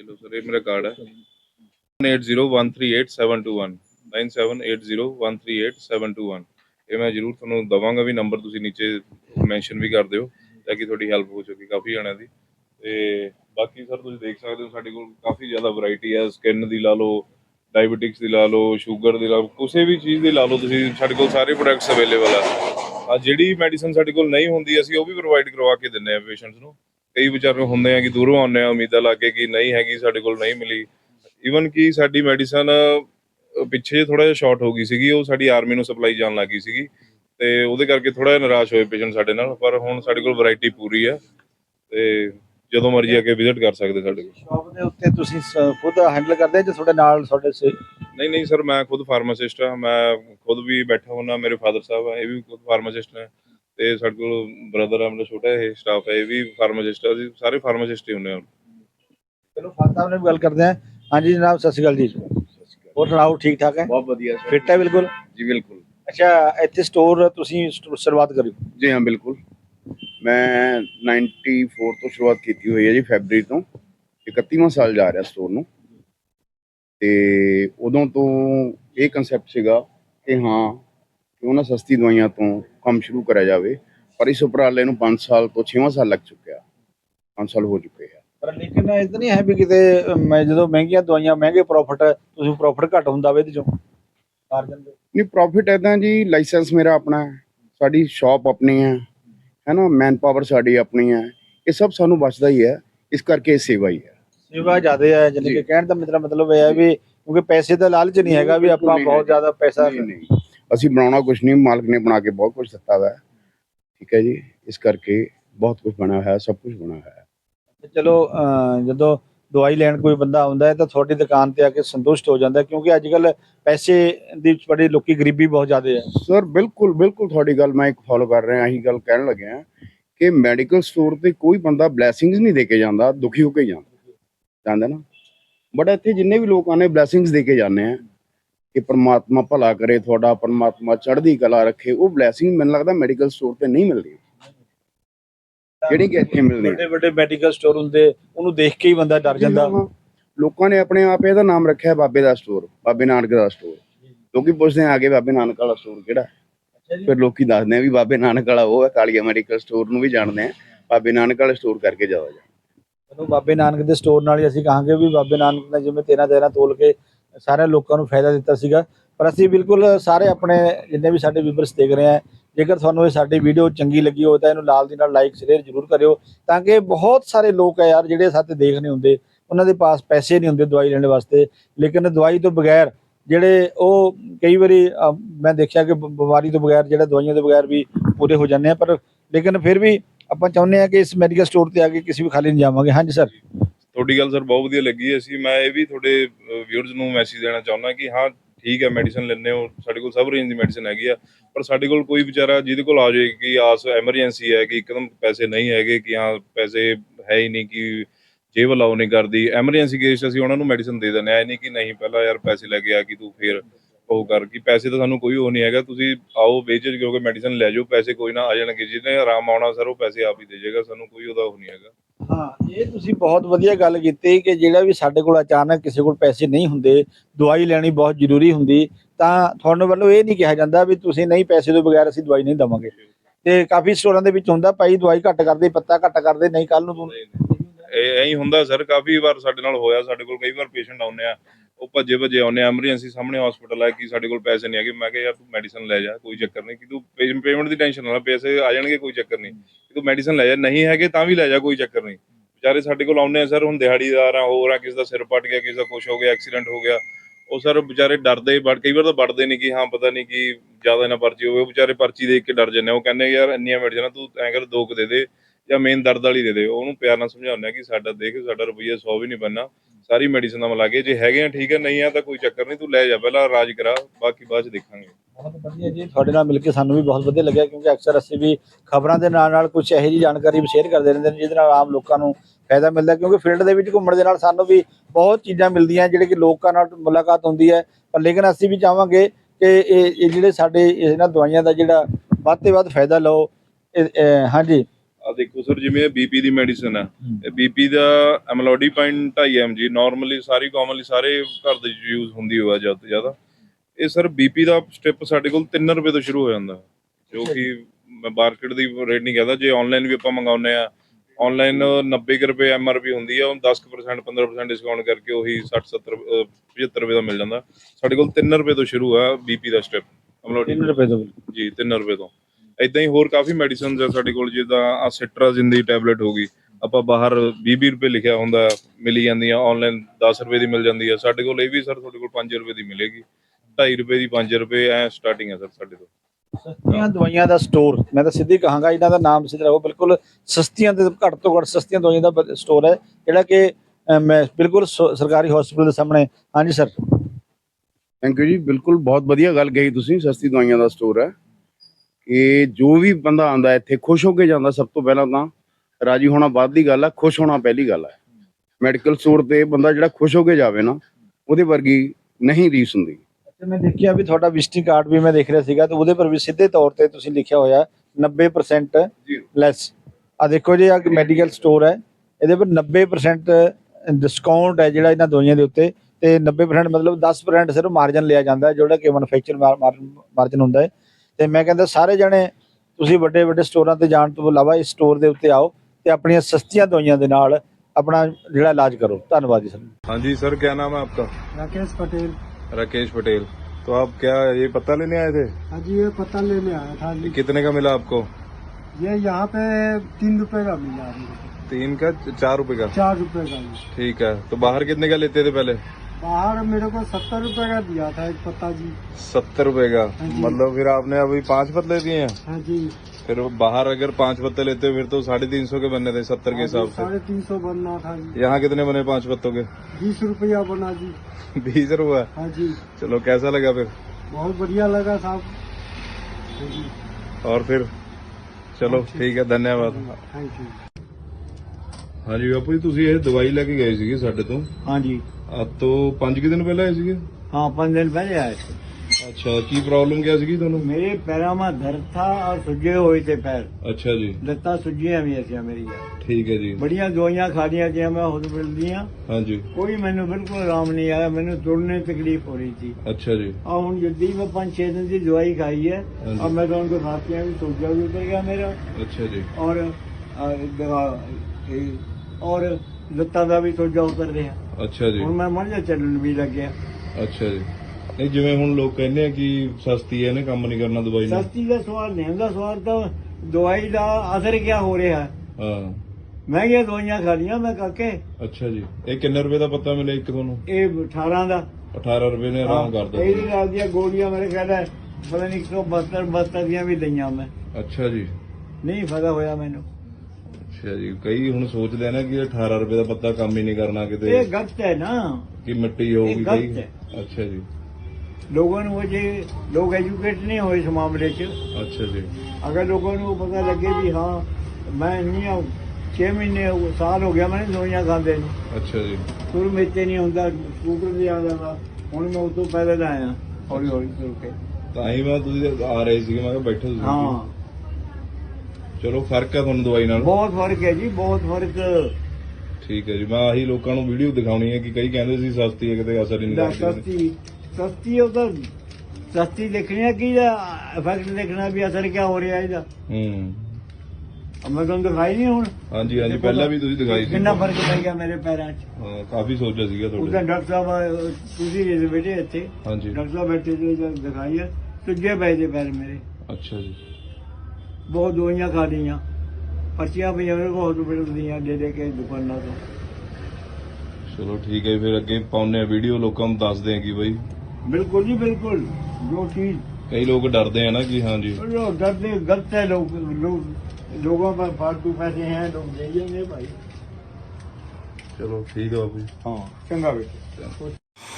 E: ਚਲੋ ਸਰ ਇਹ ਮੇਰਾ ਕਾਰਡ ਹੈ। 9801388721 9780138721 ਇਹ ਮੈਂ ਜਰੂਰ ਤੁਹਾਨੂੰ ਦਵਾਂਗਾ ਵੀ ਨੰਬਰ ਤੁਸੀਂ ਨੀਚੇ ਮੈਂਸ਼ਨ ਵੀ ਕਰ ਦਿਓ ਤਾਂ ਕਿ ਤੁਹਾਡੀ ਹੈਲਪ ਹੋ ਸਕੇ ਕਾਫੀ ਜਣਿਆਂ ਦੀ। ਤੇ ਬਾਕੀ ਸਰ ਤੁਸੀਂ ਦੇਖ ਸਕਦੇ ਹੋ ਸਾਡੇ ਕੋਲ ਕਾਫੀ ਜ਼ਿਆਦਾ ਵੈਰਾਈਟੀ ਹੈ ਸਕਿਨ ਦੀ ਲਾ ਲਓ ਡਾਇਬੀਟਿਕਸ ਦੀ ਲਾ ਲਓ ਸ਼ੂਗਰ ਦੀ ਲਾ ਲਓ, ਕਿਸੇ ਵੀ ਚੀਜ਼ ਦੀ ਲਾ ਲਓ ਤੁਸੀਂ, ਸਾਡੇ ਕੋਲ ਸਾਰੇ ਪ੍ਰੋਡਕਟਸ ਅਵੇਲੇਬਲ ਆ। ਆ ਜਿਹੜੀ ਮੈਡੀਸਨ ਸਾਡੇ ਕੋਲ ਨਹੀਂ ਹੁੰਦੀ, ਅਸੀਂ ਉਹ ਵੀ ਪ੍ਰੋਵਾਈਡ ਕਰਵਾ ਕੇ ਦਿੰਦੇ ਆ ਪੇਸ਼ੈਂਟਸ ਨੂੰ। ਕਈ ਵਿਚਾਰੇ ਹੁੰਦੇ ਆ ਕਿ ਦੂਰੋਂ ਆਉਂਦੇ ਆ, ਉਮੀਦਾਂ ਲਾ ਕੇ ਕਿ ਨਹੀਂ ਹੈਗੀ, ਸਾਡੇ ਕੋਲ ਨਹੀਂ ਮਿਲੀ। ਈਵਨ ਕਿ ਸਾਡੀ ਮੈਡੀਸਨ ਪਿੱਛੇ ਥੋੜਾ ਜਿਹਾ ਸ਼ਾਰਟ ਹੋ ਗਈ ਸੀਗੀ, ਉਹ ਸਾਡੀ ਆਰਮੀ ਨੂੰ ਸਪਲਾਈ ਜਾਣ ਲੱਗੀ ਸੀਗੀ। ਤੇ ਉਹਦੇ ਕਰਕੇ ਥੋੜਾ ਜਿਹਾ ਨਿਰਾਸ਼ ਹੋਏ ਪੇਸ਼ੈਂਟ ਸਾਡੇ ਨਾਲ, ਪਰ ਹੁਣ ਸਾਡੇ ਕੋਲ ਵੈਰਾਈਟੀ ਪੂਰੀ ਆ। ਤੇ ਜਦੋਂ ਮਰਜ਼ੀ ਆ ਕੇ ਵਿਜ਼ਿਟ ਕਰ ਸਕਦੇ ਸਾਡੇ ਕੋਲ।
D: ਸ਼ਾਪ ਦੇ ਉੱਤੇ ਤੁਸੀਂ ਸ- ਖੁਦ ਹੈਂਡਲ ਕਰਦੇ ਜਾਂ ਤੁਹਾਡੇ ਨਾਲ ਤੁਹਾਡੇ ਸੇ?
E: ਨਹੀਂ ਨਹੀਂ ਸਰ ਮੈਂ ਖੁਦ ਫਾਰਮਾਸਿਸਟ ਆ ਮੈਂ ਖੁਦ ਵੀ ਬੈਠਾ ਹੁਣਾ ਮੇਰੇ ਫਾਦਰ ਸਾਹਿਬ ਆ ਇਹ ਵੀ ਖੁਦ ਫਾਰਮਾਸਿਸਟ ਨੇ। ਤੇ ਸਾਡੇ ਕੋਲ ਬ੍ਰਦਰ ਆ ਮੇਰਾ ਛੋਟਾ ਇਹ ਸਟਾਫ ਹੈ ਇਹ ਵੀ ਫਾਰਮਾਸਿਸਟ ਆ। ਅਸੀਂ ਸਾਰੇ ਫਾਰਮਾਸਿਸਟ ਹੀ ਹੁੰਦੇ ਆ।
D: ਚਲੋ ਫਾਦਰ ਸਾਹਿਬ ਨੇ ਵੀ ਗੱਲ ਕਰਦੇ ਹਾਂ ਹਾਂਜੀ ਜਨਾਬ ਸਤਿ ਸ਼੍ਰੀ ਅਕਾਲ ਜੀ। ਹੋਰ ਸੁਣਾਓ ਠੀਕ ਠਾਕ ਹੈ?
A: ਬਹੁਤ ਵਧੀਆ ਸਰ
D: ਫਿੱਟ ਹੈ ਬਿਲਕੁਲ?
A: ਜੀ ਬਿਲਕੁਲ।
D: ਅੱਛਾ ਇੱਥੇ ਸਟੋਰ ਤੁਸੀਂ ਸਟ- ਸ਼ੁਰੂਆਤ ਕਰੀ
A: ਜੀ ਹਾਂ ਬਿਲਕੁਲ। ਮੈਂ 94 ਤੋਂ ਸ਼ੁਰੂਆਤ ਕੀਤੀ ਹੋਈ ਹੈ ਜੀ ਫੈਬਰੀ ਤੋਂ। 31ਵਾਂ ਸਾਲ ਜਾ ਰਿਹਾ ਸਟੋਰ ਨੂੰ। ਤੇ ਉਦੋਂ ਤੋਂ ਇਹ ਕਨਸੈਪਟ ਸੀਗਾ ਕਿ ਹਾਂ ਕਿਉਂ ਨਾ ਸਸਤੀ ਦਵਾਈਆਂ ਤੋਂ ਕੰਮ ਸ਼ੁਰੂ ਕਰਿਆ ਜਾਵੇ। ਪਰ ਇਸ ਉਪਰਾਲੇ ਨੂੰ 5 ਸਾਲ ਤੋਂ 6ਵਾਂ ਸਾਲ ਲੱਗ ਚੁੱਕਿਆ। 5 ਸਾਲ ਹੋ ਚੁੱਕੇ ਆ।
D: ਪਰ ਲੇਕਿਨ ਇਹ ਤਾਂ ਨਹੀਂ ਹੈ ਵੀ ਕਿਤੇ ਮੈਂ ਜਦੋਂ ਮਹਿੰਗੀਆਂ ਦਵਾਈਆਂ ਮਹਿੰਗੇ ਪ੍ਰੋਫਿਟ ਤੁਸੀਂ ਪ੍ਰੋਫਿਟ ਘੱਟ ਹੁੰਦਾ ਵੇ ਇਹਦੇ ਚੋਂ। ਮਾਰਜਨ ਦੇ।
A: ਨਹੀਂ ਪ੍ਰੋਫਿਟ ਐਦਾਂ ਜੀ ਲਾਇਸੈਂਸ ਮੇਰਾ ਆਪਣਾ ਹੈ। ਸਾਡੀ ਸ਼ਾਪ ਆਪਣੀ ਹੈ। ਹੈ ਨਾ ਮੈਨ ਪਾਵਰ ਸਾਡੀ ਆਪਣੀ ਹੈ ਇਹ ਸਭ ਸਾਨੂੰ ਬਚਦਾ ਹੀ ਹੈ ਇਸ ਕਰਕੇ ਇਹ ਸੇਵਾ ਹੀ ਹੈ
D: ਸੇਵਾ ਜ਼ਿਆਦਾ ਹੈ ਜਾਣੀ ਕਿ। ਕਹਿਣ ਦਾ ਮੇਰਾ ਮਤਲਬ ਇਹ ਹੈ ਵੀ ਕਿਉਂਕਿ ਪੈਸੇ ਦਾ ਲਾਲਚ ਨਹੀਂ ਹੈਗਾ ਵੀ ਆਪਾਂ ਬਹੁਤ। ਜ਼ਿਆਦਾ ਪੈਸਾ
A: ਨਹੀਂ ਅਸੀਂ ਬਣਾਉਣਾ ਕੁਝ ਨਹੀਂ ਮਾਲਕ ਨੇ ਬਣਾ ਕੇ ਬਹੁਤ ਕੁਝ ਦਿੱਤਾ ਹੈ ਠੀਕ ਹੈ ਜੀ ਇਸ ਕਰਕੇ ਬਹੁਤ ਕੁਝ ਬਣਾ ਹੋਇਆ ਹੈ ਸਭ ਕੁਝ ਬਣਾ ਹੋਇਆ ਹੈ
D: ਚਲੋ ਜਦੋਂ ਦਵਾਈ ਲੈਣ ਕੋਈ ਬੰਦਾ ਆਉਂਦਾ ਹੈ ਤਾਂ ਤੁਹਾਡੀ ਦੁਕਾਨ ਤੇ ਆ ਕੇ ਸੰਤੁਸ਼ਟ ਹੋ ਜਾਂਦਾ ਕਿਉਂਕਿ ਅੱਜ ਕੱਲ ਪੈਸੇ ਦੀ ਬੜੀ ਲੋਕੀ ਗਰੀਬੀ ਬਹੁਤ ਜ਼ਿਆਦਾ ਹੈ।
A: ਸਰ, ਬਿਲਕੁਲ ਬਿਲਕੁਲ ਤੁਹਾਡੀ ਗੱਲ ਮੈਂ ਇੱਕ ਫੋਲੋ ਕਰ ਰਿਹਾ, ਇਹੀ ਗੱਲ ਕਹਿਣ ਲੱਗਿਆ ਕਿ ਮੈਡੀਕਲ ਸਟੋਰ ਤੇ ਕੋਈ ਬੰਦਾ ਬਲੇਸਿੰਗਸ ਨਹੀਂ ਦੇ ਕੇ ਜਾਂਦਾ, ਦੁਖੀ ਹੋ ਕੇ ਜਾਂਦਾ। ਜਾਂਦਾ ਨਾ? ਬਟ ਇੱਥੇ ਜਿੰਨੇ ਵੀ ਲੋਕ ਆਨੇ ਬਲੇਸਿੰਗਸ ਦੇ ਕੇ ਜਾਂਦੇ ਆ ਕਿ ਪਰਮਾਤਮਾ ਭਲਾ ਕਰੇ, ਤੁਹਾਡਾ ਪਰਮਾਤਮਾ ਚੜ੍ਹਦੀ ਕਲਾ ਰੱਖੇ, ਉਹ ਬਲੇਸਿੰਗ ਮੈਨੂੰ ਲੱਗਦਾ ਮੈਡੀਕਲ ਸਟੋਰ ਤੇ ਨਹੀਂ ਮਿਲਦੀ। ਜਿਹੜੀ ਕਿ ਇੱਥੇ ਮਿਲਦੀ ਹੈ।
D: ਵੱਡੇ ਵੱਡੇ ਮੈਡੀਕਲ ਸਟੋਰ ਹੁੰਦੇ ਉਹਨੂੰ ਦੇਖ ਕੇ ਹੀ ਬੰਦਾ ਡਰ ਜਾਂਦਾ।
A: ਲੋਕਾਂ ਨੇ ਆਪਣੇ ਆਪ ਇਹਦਾ ਨਾਮ ਰੱਖਿਆ ਬਾਬੇ ਦਾ ਸਟੋਰ ਬਾਬੇ ਨਾਨਕ ਦਾ ਸਟੋਰ ਲੋਕੀ ਪੁੱਛਦੇ ਆ ਆਗੇ ਬਾਬੇ ਨਾਨਕ ਵਾਲਾ ਸਟੋਰ ਕਿਹੜਾ ਫਿਰ ਲੋਕੀ ਦੱਸਦੇ ਆ ਵੀ ਬਾਬੇ ਨਾਨਕ ਵਾਲਾ ਉਹ ਹੈ ਕਾਲੀਆ ਮੈਡੀਕਲ ਸਟੋਰ ਨੂੰ ਵੀ ਜਾਣਦੇ ਆ। ਬਾਬੇ ਨਾਨਕ ਵਾਲਾ ਸਟੋਰ ਕਰਕੇ ਜਾਓ ਜਾ।
D: ਮੈਨੂੰ ਬਾਬੇ ਨਾਨਕ ਦੇ ਸਟੋਰ ਨਾਲ ਹੀ ਅਸੀਂ ਕਹਾਂਗੇ ਵੀ ਬਾਬੇ ਨਾਨਕ ਨੇ ਜਿਵੇਂ 13 13 ਤੋਲ ਕੇ ਸਾਰੇ ਲੋਕਾਂ ਨੂੰ ਫਾਇਦਾ ਦਿੱਤਾ ਸੀਗਾ। ਪਰ ਅਸੀਂ ਬਿਲਕੁਲ ਸਾਰੇ ਆਪਣੇ ਜਿੰਨੇ ਵੀ ਸਾਡੇ ਵੀਵਰਸ ਦੇਖ ਰਹੇ ਆ, ਜੇਕਰ ਤੁਹਾਨੂੰ ਇਹ ਸਾਡੀ ਵੀਡੀਓ ਚੰਗੀ ਲੱਗੀ ਹੋਵੇ ਤਾਂ ਇਹਨੂੰ ਨਾਲ ਦੀ ਨਾਲ ਲਾਈਕ ਸ਼ੇਅਰ ਜ਼ਰੂਰ ਕਰਿਓ, ਤਾਂ ਕਿ ਬਹੁਤ ਸਾਰੇ ਲੋਕ ਹੈ ਯਾਰ ਜਿਹੜੇ ਸਾਡੇ ਦੇਖ ਨਹੀਂ ਹੁੰਦੇ, ਉਹਨਾਂ ਦੇ ਪਾਸ ਪੈਸੇ ਨਹੀਂ ਹੁੰਦੇ ਦਵਾਈ ਲੈਣ ਵਾਸਤੇ, ਲੇਕਿਨ ਦਵਾਈ ਤੋਂ ਬਗੈਰ ਜਿਹੜੇ ਉਹ ਕਈ ਵਾਰੀ ਮੈਂ ਦੇਖਿਆ ਕਿ ਬਿਮਾਰੀ ਤੋਂ ਬਗੈਰ, ਜਿਹੜਾ ਦਵਾਈਆਂ ਤੋਂ ਬਗੈਰ ਵੀ ਪੂਰੇ ਹੋ ਜਾਂਦੇ ਆ, ਪਰ ਲੇਕਿਨ ਫਿਰ ਵੀ ਆਪਾਂ ਚਾਹੁੰਦੇ ਆ ਕਿ ਇਸ ਮੈਡੀਕਲ ਸਟੋਰ ਤੇ ਆ ਕੇ ਕਿਸੇ ਵੀ ਖਾਲੀ ਨਹੀਂ ਜਾਵਾਂਗੇ। ਹਾਂਜੀ ਸਰ
E: ਤੁਹਾਡੀ ਗੱਲ ਸਰ ਬਹੁਤ ਵਧੀਆ ਲੱਗੀ। ਅਸੀਂ, ਮੈਂ ਇਹ ਵੀ ਤੁਹਾਡੇ ਵਿਊਅਰਸ ਨੂੰ ਮੈਸੇਜ ਦੇਣਾ ਚਾਹੁੰਦਾ ਕਿ ਹਾਂ ਠੀਕ ਹੈ ਮੈਡੀਸਨ ਲੈਣੇ ਹੋ, ਸਾਡੇ ਕੋਲ ਸਭ ਰੇਂਜ ਦੀ ਮੈਡੀਸਨ ਹੈਗੀ ਆ, ਪਰ ਸਾਡੇ ਕੋਲ ਕੋਈ ਵਿਚਾਰਾ ਜਿਹਦੇ ਕੋਲ ਆ ਜਾਏ ਕਿ ਆਸ ਐਮਰਜੈਂਸੀ ਹੈ, ਕਿ ਇੱਕਦਮ ਪੈਸੇ ਨਹੀਂ ਹੈਗੇ, ਕਿ ਹਾਂ ਪੈਸੇ ਹੈ ਹੀ ਨਹੀਂ, ਕਿ ਜੇਬ ਅਲਾਉ ਨਹੀਂ ਕਰਦੀ ਐਮਰਜੈਂਸੀ ਕੇਸ 'ਚ ਅਸੀਂ ਉਹਨਾਂ ਨੂੰ ਮੈਡੀਸਨ ਦੇ ਦਿੰਦੇ ਆ ਇਹ ਨਹੀਂ ਕਿ ਨਹੀਂ, ਪਹਿਲਾਂ ਯਾਰ ਪੈਸੇ ਲੈ ਕੇ ਆ, ਕਿ ਤੂੰ ਫੇਰ ਉਹ ਕਰ ਕਿ ਪੈਸੇ ਤਾਂ ਸਾਨੂੰ ਕੋਈ ਉਹ ਨਹੀਂ ਹੈਗਾ ਤੁਸੀਂ ਆਓ ਵੇਚਜ ਕਿਉਂਕਿ ਮੈਡੀਸਨ ਲੈ ਜਾਓ ਪੈਸੇ ਕੋਈ ਨਾ ਆ ਜਾਣਗੇ ਜਿਹਨੇ ਆਰਾਮ ਆਉਣਾ ਸਰ ਉਹ ਪੈਸੇ ਆਪ ਹੀ ਦੇ ਜਾਏਗਾ ਸਾਨੂੰ ਕੋਈ ਉਹਦਾ ਉਹ ਨਹੀਂ ਹੈਗਾ।
D: ਹਾਂ ਇਹ ਤੁਸੀਂ ਬਹੁਤ ਵਧੀਆ ਗੱਲ ਕੀਤੀ ਕਿ ਜਿਹੜਾ ਵੀ ਸਾਡੇ ਕੋਲ ਅਚਾਨਕ ਕਿਸੇ ਕੋਲ ਪੈਸੇ ਨਹੀਂ ਹੁੰਦੇ ਦਵਾਈ ਲੈਣੀ ਬਹੁਤ ਜ਼ਰੂਰੀ ਹੁੰਦੀ ਤਾਂ ਤੁਹਾਨੂੰ ਵੱਲੋਂ ਇਹ ਨਹੀਂ ਕਿਹਾ ਜਾਂਦਾ ਵੀ ਤੁਸੀਂ ਨਹੀਂ ਪੈਸੇ ਤੋਂ ਬਗੈਰ ਅਸੀਂ ਦਵਾਈ ਨਹੀਂ ਦਵਾਂਗੇ। ਤੇ ਕਾਫੀ ਸਟੋਰਾਂ ਦੇ ਵਿੱਚ ਹੁੰਦਾ ਭਾਈ ਦਵਾਈ ਘੱਟ ਕਰਦੇ ਪੱਤਾ ਘੱਟ ਕਰਦੇ ਨਹੀਂ ਕੱਲ ਨੂੰ ਤੂੰ
E: ਇਹ ਐਂ ਹੁੰਦਾ ਸਰ ਕਾਫੀ ਵਾਰ ਸਾਡੇ ਨਾਲ ਹੋਇਆ ਸਾਡੇ ਕੋਲ ਕਈ ਵਾਰ ਪੇਸ਼ੈਂਟ ਆਉਂਦੇ ਆ ਉਹ ਭੱਜੇ ਭੱਜੇ ਆਉਂਦੇ ਐਮਰਜੈਂਸੀ ਸਾਹਮਣੇ ਹਸਪੀਟਲ ਹੈ ਕਿ ਸਾਡੇ ਕੋਲ ਪੈਸੇ ਨਹੀਂ ਹੈਗੇ। ਮੈਂ ਕਿਹਾ, ਯਾਰ ਤੂੰ ਮੈਡੀਸਨ ਲੈ ਜਾ, ਕੋਈ ਚੱਕਰ ਨਹੀਂ। ਕਿ ਤੂੰ ਪੇਮੈਂਟ ਦੀ ਟੈਨਸ਼ਨ ਨਾ ਲੈ, ਪੈਸੇ ਆ ਜਾਣਗੇ, ਕੋਈ ਚੱਕਰ ਨਹੀਂ। ਤੂੰ ਮੈਡੀਸਨ ਲੈ ਜਾ, ਨਹੀਂ ਹੈਗੇ ਤਾਂ ਵੀ ਲੈ ਜਾ, ਕੋਈ ਚੱਕਰ ਨਹੀਂ। ਵਿਚਾਰੇ ਸਾਡੇ ਕੋਲ ਆਉਂਦੇ ਆ ਸਰ, ਹੁਣ ਦਿਹਾੜੀਦਾਰ ਆ, ਹੋਰ ਆ, ਕਿਸੇ ਦਾ ਸਿਰ ਪਟ ਗਿਆ, ਕਿਸੇ ਦਾ ਕੁਝ ਹੋ ਗਿਆ ਐਕਸੀਡੈਂਟ ਹੋ ਗਿਆ। ਉਹ ਸਰ ਵਿਚਾਰੇ ਡਰਦੇ ਬੜ, ਕਈ ਵਾਰ ਤਾਂ ਵੜਦੇ ਨਹੀਂ ਕਿ ਹਾਂ, ਪਤਾ ਨਹੀਂ ਕਿ ਜ਼ਿਆਦਾ ਨਾ ਪਰਚੀ ਹੋਵੇ। ਉਹ ਵਿਚਾਰੇ ਪਰਚੀ ਦੇਖ ਕੇ ਡਰ ਜਾਂਦੇ ਆ। ਉਹ ਕਹਿੰਦੇ ਯਾਰ ਇੰਨੀਆਂ ਮੈਡੀਸਨਾਂ ਤੂੰ ਐਂ ਕਰ, ਦੋ ਕੁ ਦੇ ਦੇ ਜਾਂ ਮੇਨ ਦਰਦ ਵਾਲੀ ਦੇ ਦੇ। ਉਹਨੂੰ ਪਿਆਰ ਨਾਲ ਸਮਝਾਉਂਦੇ ਆ ਕਿ ਸਾਡਾ ਦੇਖ, ਸਾਡਾ ਰੁਪਈਆ 100 ਵੀ ਨਹੀਂ ਬੰਨਾ ਸਾਰੀ ਮੈਡੀਸਨ ਮਿਲਾ ਕੇ, ਜੇ ਹੈਗੇ ਆ, ਠੀਕ ਹੈ ਨਹੀਂ ਆ ਤਾਂ ਕੋਈ ਚੱਕਰ ਨਹੀਂ, ਤੂੰ ਲੈ ਜਾ, ਪਹਿਲਾਂ ਇਲਾਜ ਕਰਾ, ਬਾਕੀ ਬਾਅਦ ਚ ਦੇਖਾਂਗੇ।
D: ਬਹੁਤ ਵਧੀਆ ਜੀ, ਤੁਹਾਡੇ ਨਾਲ ਮਿਲ ਕੇ ਸਾਨੂੰ ਵੀ ਬਹੁਤ ਵਧੀਆ ਲੱਗਿਆ, ਕਿਉਂਕਿ ਅਕਸਰ ਅਸੀਂ ਵੀ ਖਬਰਾਂ ਦੇ ਨਾਲ ਨਾਲ ਕੁਝ ਇਹੋ ਜਿਹੀ ਜਾਣਕਾਰੀ ਵੀ ਸ਼ੇਅਰ ਕਰਦੇ ਰਹਿੰਦੇ ਨੇ, ਜਿਹਦੇ ਨਾਲ ਆਮ ਲੋਕਾਂ ਨੂੰ ਫਾਇਦਾ ਮਿਲਦਾ, ਕਿਉਂਕਿ ਫੀਲਡ ਦੇ ਵਿੱਚ ਘੁੰਮਣ ਦੇ ਨਾਲ ਸਾਨੂੰ ਵੀ ਬਹੁਤ ਚੀਜ਼ਾਂ ਮਿਲਦੀਆਂ, ਜਿਹੜੇ ਕਿ ਲੋਕਾਂ ਨਾਲ ਮੁਲਾਕਾਤ ਹੁੰਦੀ ਹੈ। ਪਰ ਲੇਕਿਨ ਅਸੀਂ ਵੀ ਚਾਹਾਂਗੇ ਕਿ ਇਹ ਜਿਹੜੇ ਸਾਡੇ, ਇਹਨਾਂ ਦਵਾਈਆਂ ਦਾ ਜਿਹੜਾ ਵੱਧ ਤੋਂ ਵੱਧ ਫਾਇਦਾ ਲਓ ਇਹ- ਹਾਂਜੀ।
E: ਆ ਦੇਖੋ ਸਰ ਜਿਵੇਂ ਬੀਪੀ ਦੀ ਮੈਡੀਸਨ ਇਹ ਬੀਪੀ ਦਾ ਐਮਲੋਡੀਪਾਈਨ 2.5 mg ਨਾਰਮਲੀ ਸਾਰੀ ਕਾਮਨਲੀ ਸਾਰੇ ਘਰ ਦੇ ਯੂਜ਼ ਹੁੰਦੀ ਹੋਆ ਜ਼ਿਆਦਾ ਤੋਂ ਜ਼ਿਆਦਾ। ਇਹ ਸਰ ਬੀਪੀ ਦਾ ਸਟੈਪ ਸਾਡੇ ਕੋਲ 3 ਰੁਪਏ ਤੋਂ ਸ਼ੁਰੂ ਹੋ ਜਾਂਦਾ। ਜੋ ਕਿ ਮੈਂ ਮਾਰਕੀਟ ਦੀ ਰੇਟ ਨਹੀਂ ਕਹਦਾ ਜੇ ਆਨਲਾਈਨ ਵੀ ਆਪਾਂ ਮੰਗਾਉਂਦੇ ਆ ਆਨਲਾਈਨ 90 ਕੁ ਰੁਪਏ ਐਮਆਰਪੀ ਹੁੰਦੀ ਆ ਉਹ 10% 15% ਡਿਸਕਾਊਂਟ ਕਰਕੇ ਉਹੀ 60 70 ਅਹ 75 ਰੁਪਏ ਦਾ ਮਿਲ ਜਾਂਦਾ। ਸਾਡੇ ਕੋਲ 3 ਰੁਪਏ ਤੋਂ ਸ਼ੁਰੂ ਆ ਬੀਪੀ ਦਾ ਸਟੈਪ
D: 3 ਰੁਪਏ ਤੋਂ।
E: ਜੀ 3 ਰੁਪਏ ਤੋਂ। ਇਦਾਂ ਹੀ ਹੋਰ ਕਾਫੀ ਮੈਡੀਸਿਨਸ ਆ ਸਾਡੇ ਕੋਲ ਜਿੱਦਾਂ ਆ ਸਿਟਰਾਜ਼ਿਨ ਦੀ ਟੈਬਲੇਟ ਹੋ ਗਈ। ਆਪਾਂ ਬਾਹਰ 20 ਰੁਪਏ ਲਿਖਿਆ ਹੁੰਦਾ ਮਿਲੀ ਜਾਂਦੀ ਆ ਆਨਲਾਈਨ 10 ਰੁਪਏ ਦੀ ਮਿਲ ਜਾਂਦੀ ਆ। ਸਾਡੇ ਕੋਲ ਇਹ ਵੀ ਸਰ ਤੁਹਾਡੇ ਕੋਲ 5 ਰੁਪਏ ਦੀ ਮਿਲੇਗੀ। 2.5 ਰੁਪਏ ਦੀ 5 ਰੁਪਏ ਐ ਸਟਾਰਟਿੰਗ ਹੈ ਸਰ ਸਾਡੇ ਤੋਂ।
D: ਸਸਤੀਆਂ ਦਵਾਈਆਂ ਦਾ ਸਟੋਰ ਮੈਂ ਤਾਂ ਸਿੱਧੀ ਕਹਾਂਗਾ ਇਹਨਾਂ ਦਾ ਨਾਮ ਸਿੱਧਾ ਰੱਖੋ। ਬਿਲਕੁਲ ਸਸਤੀਆਂ ਤੇ ਘੱਟ ਤੋਂ ਘੱਟ ਸਸਤੀਆਂ ਦਵਾਈਆਂ ਦਾ ਸਟੋਰ ਹੈ ਜਿਹੜਾ ਕਿ ਮੈਂ ਬਿਲਕੁਲ ਸਰਕਾਰੀ ਹਸਪੀਟਲ ਦੇ ਸਾਹਮਣੇ। ਹਾਂਜੀ ਸਰ
A: ਥੈਂਕ ਯੂ ਜੀ ਬਿਲਕੁਲ ਬਹੁਤ ਵਧੀਆ ਗੱਲ ਕਹੀ ਤੁਸੀਂ ਸਸਤੀ ਦਵਾਈਆਂ ਦਾ ਸਟੋਰ ਹੈ। ਕਿ ਜੋ ਵੀ ਬੰਦਾ ਆਂਦਾ ਇੱਥੇ ਖੁਸ਼ ਹੋ ਕੇ ਜਾਂਦਾ ਸਭ ਤੋਂ ਪਹਿਲਾਂ ਤਾਂ ਰਾਜੀ ਹੋਣਾ ਬਾਅਦ ਦੀ ਗੱਲ ਹੈ ਖੁਸ਼ ਹੋਣਾ ਪਹਿਲੀ ਗੱਲ ਹੈ ਮੈਡੀਕਲ ਸਟੋਰ ਤੇ ਬੰਦਾ ਜਿਹੜਾ ਖੁਸ਼ ਹੋ ਕੇ ਜਾਵੇ ਨਾ ਉਹਦੇ ਵਰਗੀ ਨਹੀਂ ਰੀਸ ਹੁੰਦੀ।
D: ਤੇ ਮੈਂ ਦੇਖਿਆ ਵੀ ਤੁਹਾਡਾ ਵਿਜ਼ਿਟਿੰਗ ਕਾਰਡ ਵੀ ਮੈਂ ਦੇਖ ਰਿਹਾ ਸੀਗਾ ਤੇ ਉਹਦੇ ਪਰ ਵੀ ਸਿੱਧੇ ਤੌਰ ਤੇ ਤੁਸੀਂ ਲਿਖਿਆ ਹੋਇਆ 90%
E: ਜੀ।
D: ਲੈਸ ਆ ਦੇਖੋ ਜੀ ਆ ਮੈਡੀਕਲ ਸਟੋਰ ਹੈ ਇਹਦੇ ਪਰ 90% ਡਿਸਕਾਊਂਟ ਹੈ ਜਿਹੜਾ ਇਹਨਾਂ ਦਵਾਈਆਂ ਦੇ ਉੱਤੇ ਤੇ 90% ਮਤਲਬ 10% ਸਿਰਫ ਮਾਰਜਨ ਲਿਆ ਜਾਂਦਾ ਹੈ ਜਿਹੜਾ ਕਿ ਮੈਨੂਫੈਕਚਰ ਮਾਰਜਨ ਹੁੰਦਾ ਹੈ। ਤੇ ਮੈਂ ਕਹਿੰਦਾ ਸਾਰੇ ਜਣੇ ਤੁਸੀਂ ਵੱਡੇ ਵੱਡੇ ਸਟੋਰਾਂ ਤੇ ਜਾਣ ਤੋਂ ਇਲਾਵਾ ਇਸ ਸਟੋਰ ਦੇ ਉੱਤੇ ਆਓ ਤੇ ਆਪਣੀਆਂ ਸਸਤੀਆਂ ਦਵਾਈਆਂ ਦੇ ਨਾਲ ਆਪਣਾ ਜਿਹੜਾ ਇਲਾਜ ਕਰੋ ਧੰਨਵਾਦ ਜੀ ਸਰ
E: ਹਾਂਜੀ ਸਰ ਕੀ ਨਾਮ ਹੈ ਆਪਕਾ
F: राकेश पटेल
E: राकेश पटेल तो आप क्या ये पता लेने आए थे
F: हाँ जी ये पता लेने आया था
E: ये
F: जी
E: कितने का मिला आपको
F: ये यहाँ पे तीन रुपए का मिला मेरे को।
E: तीन का चार रुपए का
F: चार रुपए का जी
E: ठीक है तो बाहर कितने का लेते थे पहले
F: बाहर मेरे को सत्तर रुपए का दिया था एक पत्ता जी
E: सत्तर रुपए का
F: हाँ जी।
E: मतलब फिर आपने अभी पांच पत्ते दिए हैं
F: हाँ जी
E: फिर बाहर अगर पांच पत्ते लेते फिर तो साढ़े तीन सौ के बनने थे सत्तर के हिसाब से
F: साढ़े तीन सौ बनना था जी
E: यहाँ कितने बने पांच पत्तों के
F: बीस रुपया बना जी
E: बीस रुपए
F: हाँ जी
E: चलो कैसा लगा फिर
F: बहुत बढ़िया लगा साहब हाँ जी
E: और फिर ਚਲੋ ਠੀਕ ਹੈ ਧੰਨਵਾਦ
F: थैंक यू
E: ਹਾਂਜੀ ਬਾਪੂ ਜੀ ਤੁਸੀਂ ਇਹ ਦਵਾਈ ਲੈ ਕੇ ਗਏ ਸੀਗੇ ਸਾਡੇ ਤੋਂ
G: हाँ जी
E: ਅੱਜ ਤੋਂ 5 ਕਿ ਦਿਨ ਪਹਿਲਾਂ ਆਏ ਸੀਗੇ
G: हाँ पाँच दिन पहले आए थे
E: ਅੱਛਾ ਕੀ ਪ੍ਰੋਬਲਮ ਕਿਆ ਸੀਗੀ ਤੁਹਾਨੂੰ
G: मेरे पैरों में दर्द था और सुजे हुए थे पैर
E: ਅੱਛਾ ਜੀ
G: ਲੱਤਾਂ ਸੁੱਜੀਆਂ ਵੀ ਸੀ ਮੇਰੀ
E: ਠੀਕ ਹੈ ਜੀ
G: ਬੜੀਆਂ ਦਵਾਈਆਂ ਖਾਣੀਆਂ ਕਿ ਮੈਂ ਹਸਪੀਟਲ ਦੀਆਂ
E: ਹਾਂਜੀ
G: ਕੋਈ ਮੈਨੂੰ ਬਿਲਕੁਲ ਆਰਾਮ ਨਹੀਂ ਆਇਆ ਮੈਨੂੰ ਤੁਰਨੇ ਤਕਲੀਫ ਹੋ ਰਹੀ ਸੀ
E: ਅੱਛਾ ਜੀ
G: ਆ ਹੁਣ ਜੱਦੀ ਮੈਂ 5-6 ਦਿਨ ਦੀ ਦਵਾਈ ਖਾਈ ਹੈ
E: ਹਾਂਜੀ।
G: अब मैं तो उनको खाते हैं सोचा भी उतर गया मेरा
E: ਅੱਛਾ ਜੀ
G: और आ, दवा- ये- और ਲੱਤਾਂ ਦਾ ਵੀ ਸੋਜਾ ਉਤਰ ਰਿਹਾ
E: ਅੱਛਾ ਜੀ।
G: ਹੁਣ ਮੈਂ ਜਾ ਚੱਲਣ ਵੀ ਲੱਗਿਆ
E: ਅੱਛਾ ਜੀ। ਨਹੀਂ ਜਿਵੇਂ ਹੁਣ ਲੋਕ ਕਹਿੰਦੇ ਆ ਕਿ ਸਸਤੀ ਹੈ ਇਹਨੇ ਕੰਮ ਨਹੀਂ ਕਰਨਾ ਦਵਾਈ ਨਾਲ
G: ਸਸਤੀ ਦਾ ਸਵਾਲ ਨਹੀਂ ਹੁੰਦਾ ਸਵਾਲ ਤਾਂ ਦਵਾਈ ਦਾ ਅਸਰ ਕਿਆ ਹੋ ਰਿਹਾ। ਹੈ।
E: ਹਾਂ
G: ਮਹਿੰਗੀਆਂ ਦਵਾਈਆਂ ਖਾਣੀਆਂ ਮੈਂ ਕਾਕੇ।
E: ਅੱਛਾ ਜੀ। ਇਹ ਕਿੰਨੇ ਰੁਪਏ ਦਾ ਪੱਤਾ ਮਿਲਿਆ ਇੱਕ ਤੁਹਾਨੂੰ?
G: ਇਹ 18 ਦਾ।
E: 18 ਰੁਪਏ ਨੇ ਆਰਾਮ ਕਰ
G: ਇਹਦੀ
E: ਦਿੱਤਾ
G: ਨਾਲ ਦੀਆਂ ਗੋਲੀਆਂ ਮੇਰੇ ਖਿਆਲ ਹੈ ਪਤਾ ਨਹੀਂ 172 72 ਦੀਆਂ ਵੀ ਦਈਆਂ ਮੈਂ।
E: ਅੱਛਾ ਜੀ।
G: ਨਹੀਂ ਫਾਇਦਾ ਹੋਇਆ ਮੈਨੂੰ।
E: ਅੱਛਾ ਜੀ ਕਈ ਹੁਣ ਸੋਚਦੇ ਨਾ ਕਿ 18 ਰੁਪਏ ਦਾ ਪੱਤਾ ਕੰਮ ਹੀ ਨਹੀਂ ਕਰਨਾ ਕਿਤੇ।
G: ਇਹ ਗਲਤ ਹੈ ਨਾ।
E: ਕਿ ਮਿੱਟੀ ਹੋਊਗੀ
G: ਇਹ ਗਲਤ ਹੈ।
E: ਅੱਛਾ ਜੀ।
G: ਲੋਕਾਂ ਨੂੰ ਜੇ ਲੋਕ ਐਜੂਕੇਟ ਨਹੀਂ ਹੋਏ ਇਸ ਮਾਮਲੇ 'ਚ।
E: ਅੱਛਾ ਜੀ।
G: ਅਗਰ ਲੋਕਾਂ ਨੂੰ ਪਤਾ ਲੱਗੇ ਵੀ ਹਾਂ ਮੈਂ ਇੰਨੀਆਂ 6 ਮਹੀਨੇ ਹੋ- ਸਾਲ ਹੋ ਗਿਆ ਮੈਨੂੰ ਦਵਾਈਆਂ ਖਾਂਦੇ ਨੂੰ।
E: ਅੱਛਾ ਜੀ।
G: ਤੁਰ ਮੇਤੇ ਨਹੀਂ ਹੁੰਦਾ ਸਕੂਟਰ ਤੇ ਆ ਜਾਂਦਾ। ਹੁਣ ਮੈਂ ਉਤੋਂ ਪੈਦਲ ਆਇਆ ਹੌਲੀ ਹੌਲੀ ਤੁਰ ਕੇ।
E: ਤਾਂ ਹੀ ਮੈਂ ਤੁਸੀਂ ਆ ਰਹੇ ਸੀਗੇ ਮੈਂ ਕਿਹਾ ਬੈਠੋ ਤੁਸੀਂ।
G: ਹਾਂ।
E: ਚਲੋ ਫ਼ਰਕ ਹੈ ਤੁਹਾਨੂੰ ਦਵਾਈ ਨਾਲ?
G: ਬਹੁਤ ਫ਼ਰਕ ਹੈ ਜੀ ਬਹੁਤ ਫ਼ਰਕ।
E: ਠੀਕ ਹੈ ਜੀ ਮੈਂ ਆਹੀ ਲੋਕਾਂ ਨੂੰ ਵੀਡੀਓ ਦਿਖਾਉਣੀ ਹੈ ਕਿ ਕਈ ਕਹਿੰਦੇ ਸੀ ਸਸਤੀ ਹੈ ਕਿਤੇ ਅਸਰ ਹੀ ਨਹੀਂ
G: ਦਾ
E: ਕਰਦੀ।
G: ਸਸਤੀ ਸਸਤੀ ਉਹ ਤਾਂ ਸਸਤੀ ਦੇਖਣੀ ਹੈ ਕਿ ਦਾ ਇਫੈਕਟ ਦੇਖਣਾ ਵੀ ਅਸਰ ਕਿਆ ਹੋ ਰਿਹਾ ਇਹਦਾ।
E: ਹੂੰ।
G: ਮੈਂ ਤੁਹਾਨੂੰ ਦਿਖਾਈ ਨਹੀਂ ਹੁਣ।
E: ਹਾਂਜੀ ਹਾਂਜੀ ਪਹਿਲਾਂ ਵੀ ਤੁਸੀਂ ਦਿਖਾਈ ਸੀ।
G: ਕਿੰਨਾ ਫ਼ਰਕ ਪੈ ਗਿਆ ਮੇਰੇ ਪੈਰਾਂ 'ਚ।
E: ਹਾਂ ਕਾਫੀ ਸੋਚਿਆ ਸੀਗਾ ਤੁਹਾਡੇ।
G: ਡਾਕਟਰ ਸਾਹਿਬ ਤੁਸੀਂ ਜਿਹੜੇ ਬੈਠੇ ਇੱਥੇ।
E: ਹਾਂਜੀ।
G: ਡਾਕਟਰ ਸਾਹਿਬ ਬੈਠੇ ਜਦ ਦਿਖਾਈ ਹੈ। ਸੁੱਜੇ ਪਏ ਦੇ ਪੈਰ ਮੇਰੇ।
E: ਅੱਛਾ ਜੀ।
G: ਬਹੁਤ ਦਵਾਈਆਂ ਖਾ ਲਈਆਂ ਪਰਚੀਆਂ ਪਈਆਂ ਨੇ ਹਸਪੀਟਲ ਦੀਆਂ ਦੇ ਦੇ ਕੇ ਦੁਕਾਨਾਂ ਤੋਂ।
E: ਚਲੋ ਠੀਕ ਹੈ ਫਿਰ ਅੱਗੇ ਪਾਉਨੇ ਆ ਵੀਡੀਓ ਲੋਕਾਂ ਨੂੰ ਦੱਸ ਦੇਗੀ ਬਈ
G: ਬਿਲਕੁਲ ਜੀ ਬਿਲਕੁਲ। ਜੋ ਚੀਜ਼
E: ਕਈ ਲੋਕ ਡਰਦੇ ਆ ਨਾ ਕਿ ਹਾਂ
G: ਜੀ। ਲੋ ਡਰਦੇ ਗਲਤ ਹੈ ਲੋਕ ਲੋਕ ਲੋਕਾਂ ਪਰ ਫਾਲਤੂ ਪੈਸੇ ਹੈ ਲੋਕ ਦੇ ਜਾਂਦੇ ਭਾਈ।
E: ਚਲੋ ਠੀਕ ਹੈ ਬਾਪੂ ਹਾਂ
G: ਚੰਗਾ ਬੇਟੇ।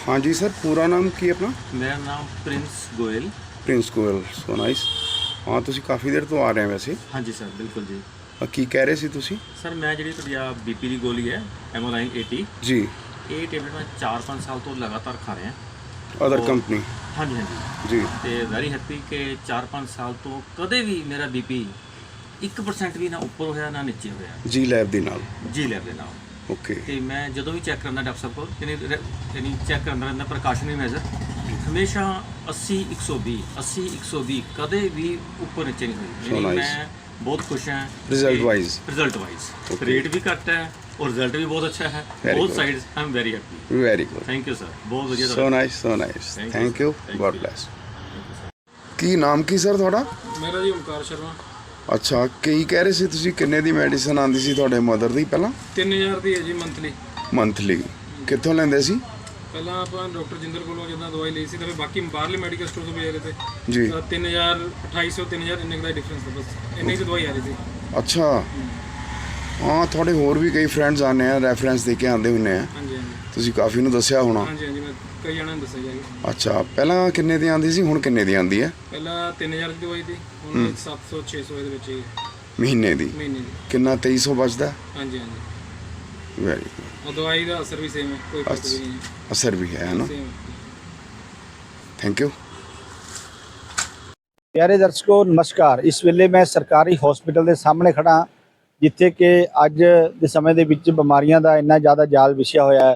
G: हाँ
H: जी सर पूरा ਨਾਮ की अपना
B: मेरा नाम प्रिंस गोयल
H: प्रिंस गोयल सो नाइस ਹਾਂ ਤੁਸੀਂ ਕਾਫੀ ਦੇਰ ਤੋਂ ਆ ਰਹੇ ਹੋ ਵੈਸੇ।
B: ਹਾਂਜੀ ਸਰ ਬਿਲਕੁਲ ਜੀ।
H: ਅ, ਕੀ ਕਹਿ ਰਹੇ ਸੀ ਤੁਸੀਂ?
B: ਸਰ ਮੈਂ ਜਿਹੜੀ ਤੁਹਾਡੀ ਆ ਬੀਪੀ ਦੀ ਗੋਲੀ ਹੈ ਐਮੋਲਾਈਨ 80
H: ਜੀ।
B: ਇਹ ਟੈਬਲੇਟ ਮੈਂ 4-5 ਸਾਲ ਤੋਂ ਲਗਾਤਾਰ ਖਾ ਰਿਹਾ।
H: ਅਦਰ ਕੰਪਨੀ
B: ਹਾਂਜੀ ਹਾਂਜੀ।
H: ਜੀ।
B: ਤੇ ਵੈਰੀ ਹੈਪੀ ਕਿ 4-5 ਸਾਲ ਤੋਂ ਕਦੇ ਵੀ ਮੇਰਾ ਬੀਪੀ 1% ਵੀ ਨਾ ਉੱਪਰ ਹੋਇਆ ਨਾ ਨੀਚੇ ਹੋਇਆ।
H: ਜੀ ਲੈਬ ਦੇ ਨਾਲ।
B: ਜੀ ਲੈਵਲ ਦੇ ਨਾਲ।
H: ਓਕੇ
B: ਤੇ ਮੈਂ ਜਦੋਂ ਵੀ ਚੈੱਕ ਕਰਨਾ ਡਾਕਟਰ ਸਾਹਿਬ ਕੋਲ ਯਾਨੀ ਯਾਨੀ ਚੈੱਕ ਕਰਨਾ ਰਹਿੰਦਾ ਪ੍ਰੀਕਾਸ਼ਨਰੀ ਮੈਜ਼ਰ ਹਮੇਸ਼ਾ 80 120 80 120 ਕਦੇ ਵੀ ਉੱਪਰ ਨੀਚੇ ਨਹੀਂ ਹੋਈ। ਯਾਨੀ. ਮੈਂ ਬਹੁਤ ਖੁਸ਼ ਹਾਂ
H: Result wise.
B: Result
H: wise.
B: Rate ਵੀ ਘੱਟ ਹੈ ਔਰ ਰਿਜ਼ਲਟ ਵੀ ਬਹੁਤ ਅੱਛਾ ਹੈ।
H: Both.
B: Sides I am very happy
H: very good
B: thank you sir ਬਹੁਤ ਵਧੀਆ
H: so nice so nice
B: thank. You god.
H: Bless ਕੀ ਨਾਮ ਕੀ ਸਰ ਤੁਹਾਡਾ?
C: ਮੇਰਾ ਜੀ ਓਮਕਾਰ ਸ਼ਰਮਾ।
H: ਅੱਛਾ ਕੀ ਕਹਿ ਰਹੇ ਸੀ ਤੁਸੀਂ? ਕਿੰਨੇ ਦੀ ਮੈਡੀਸਨ ਆਂਦੀ ਸੀ ਤੁਹਾਡੇ ਮਦਰ ਦੀ ਪਹਿਲਾਂ?
C: 3000 ਦੀ ਹੈ ਜੀ ਮੰਥਲੀ
H: ਮੰਥਲੀ ਕਿੱਥੋਂ ਲੈਂਦੇ ਸੀ?
C: ਪਹਿਲਾਂ ਆਪਾਂ ਡਾਕਟਰ ਜਿੰਦਰ ਕੋਲੋਂ ਜਦੋਂ ਦਵਾਈ ਲਈ ਸੀ ਤਾਂ ਫਿਰ ਬਾਕੀ ਬਾਹਰਲੇ ਮੈਡੀਕਲ ਸਟੋਰ ਤੋਂ ਆ ਰਹੇ ਤੇ।
H: ਜੀ।
C: ਤਾਂ 3000 2800 3000 ਇੰਨੇ ਦਾ ਡਿਫਰੈਂਸ ਤਾਂ ਬਸ ਇੰਨੇ ਦੀ ਦਵਾਈ ਆ ਰਹੀ ਸੀ।
H: ਅੱਛਾ। ਹਾਂ ਤੁਹਾਡੇ ਹੋਰ ਵੀ ਕਈ ਫਰੈਂਡਸ ਆਨੇ ਆ ਰੈਫਰੈਂਸ ਦੇ ਕੇ ਆਂਦੇ ਹੁੰਨੇ ਆ।
C: ਹਾਂਜੀ
H: ਤੁਸੀਂ ਕਾਫੀ ਨੂੰ ਦੱਸਿਆ ਹੋਣਾ।
C: ਹਾਂਜੀ ਹਾਂਜੀ ਮੈਂ ਕਈ ਜਣਾਂ ਨੂੰ ਦੱਸਿਆ ਜੀ।
H: ਅੱਛਾ ਪਹਿਲਾਂ ਕਿੰਨੇ ਦੀ ਆਂਦੀ ਸੀ ਹੁਣ ਕਿੰਨੇ ਦੀ ਆਂਦੀ ਹੈ?
C: ਪਹਿਲਾਂ 3000 ਦੀ ਦਵਾਈ ਦੀ ਹੁਣ 700 600 ਦੇ ਵਿੱਚ ਹੀ
H: ਮਹੀਨੇ ਦੀ?
C: ਮਹੀਨੇ ਦੀ।
H: ਕਿੰਨਾ 2300 ਬਚਦਾ?
C: ਹਾਂਜੀ ਹਾਂਜੀ।
H: ਵੈਰੀ
C: ਉਹ ਦਵਾਈ ਦਾ ਅਸਰ ਵੀ ਸੇਮ ਹੈ ਕੋਈ ਫ਼ਰਕ ਵੀ ਨਹੀਂ ਹੈ।
H: ਅਸਰ ਵੀ ਹੈ ਨਾ?
C: ਸੇਮ
H: ਥੈਂਕ ਯੂ
G: ਪਿਆਰੇ ਦਰਸ਼ਕੋ ਨਮਸਕਾਰ। ਇਸ ਵੇਲੇ ਮੈਂ ਸਰਕਾਰੀ ਹਸਪੀਟਲ ਦੇ ਸਾਹਮਣੇ ਖੜਾ ਜਿੱਥੇ ਕਿ ਅੱਜ ਦੇ ਸਮੇਂ ਦੇ ਵਿੱਚ ਬਿਮਾਰੀਆਂ ਦਾ ਇੰਨਾ ਜ਼ਿਆਦਾ ਜਾਲ ਵਿਛਿਆ ਹੋਇਆ ਹੈ।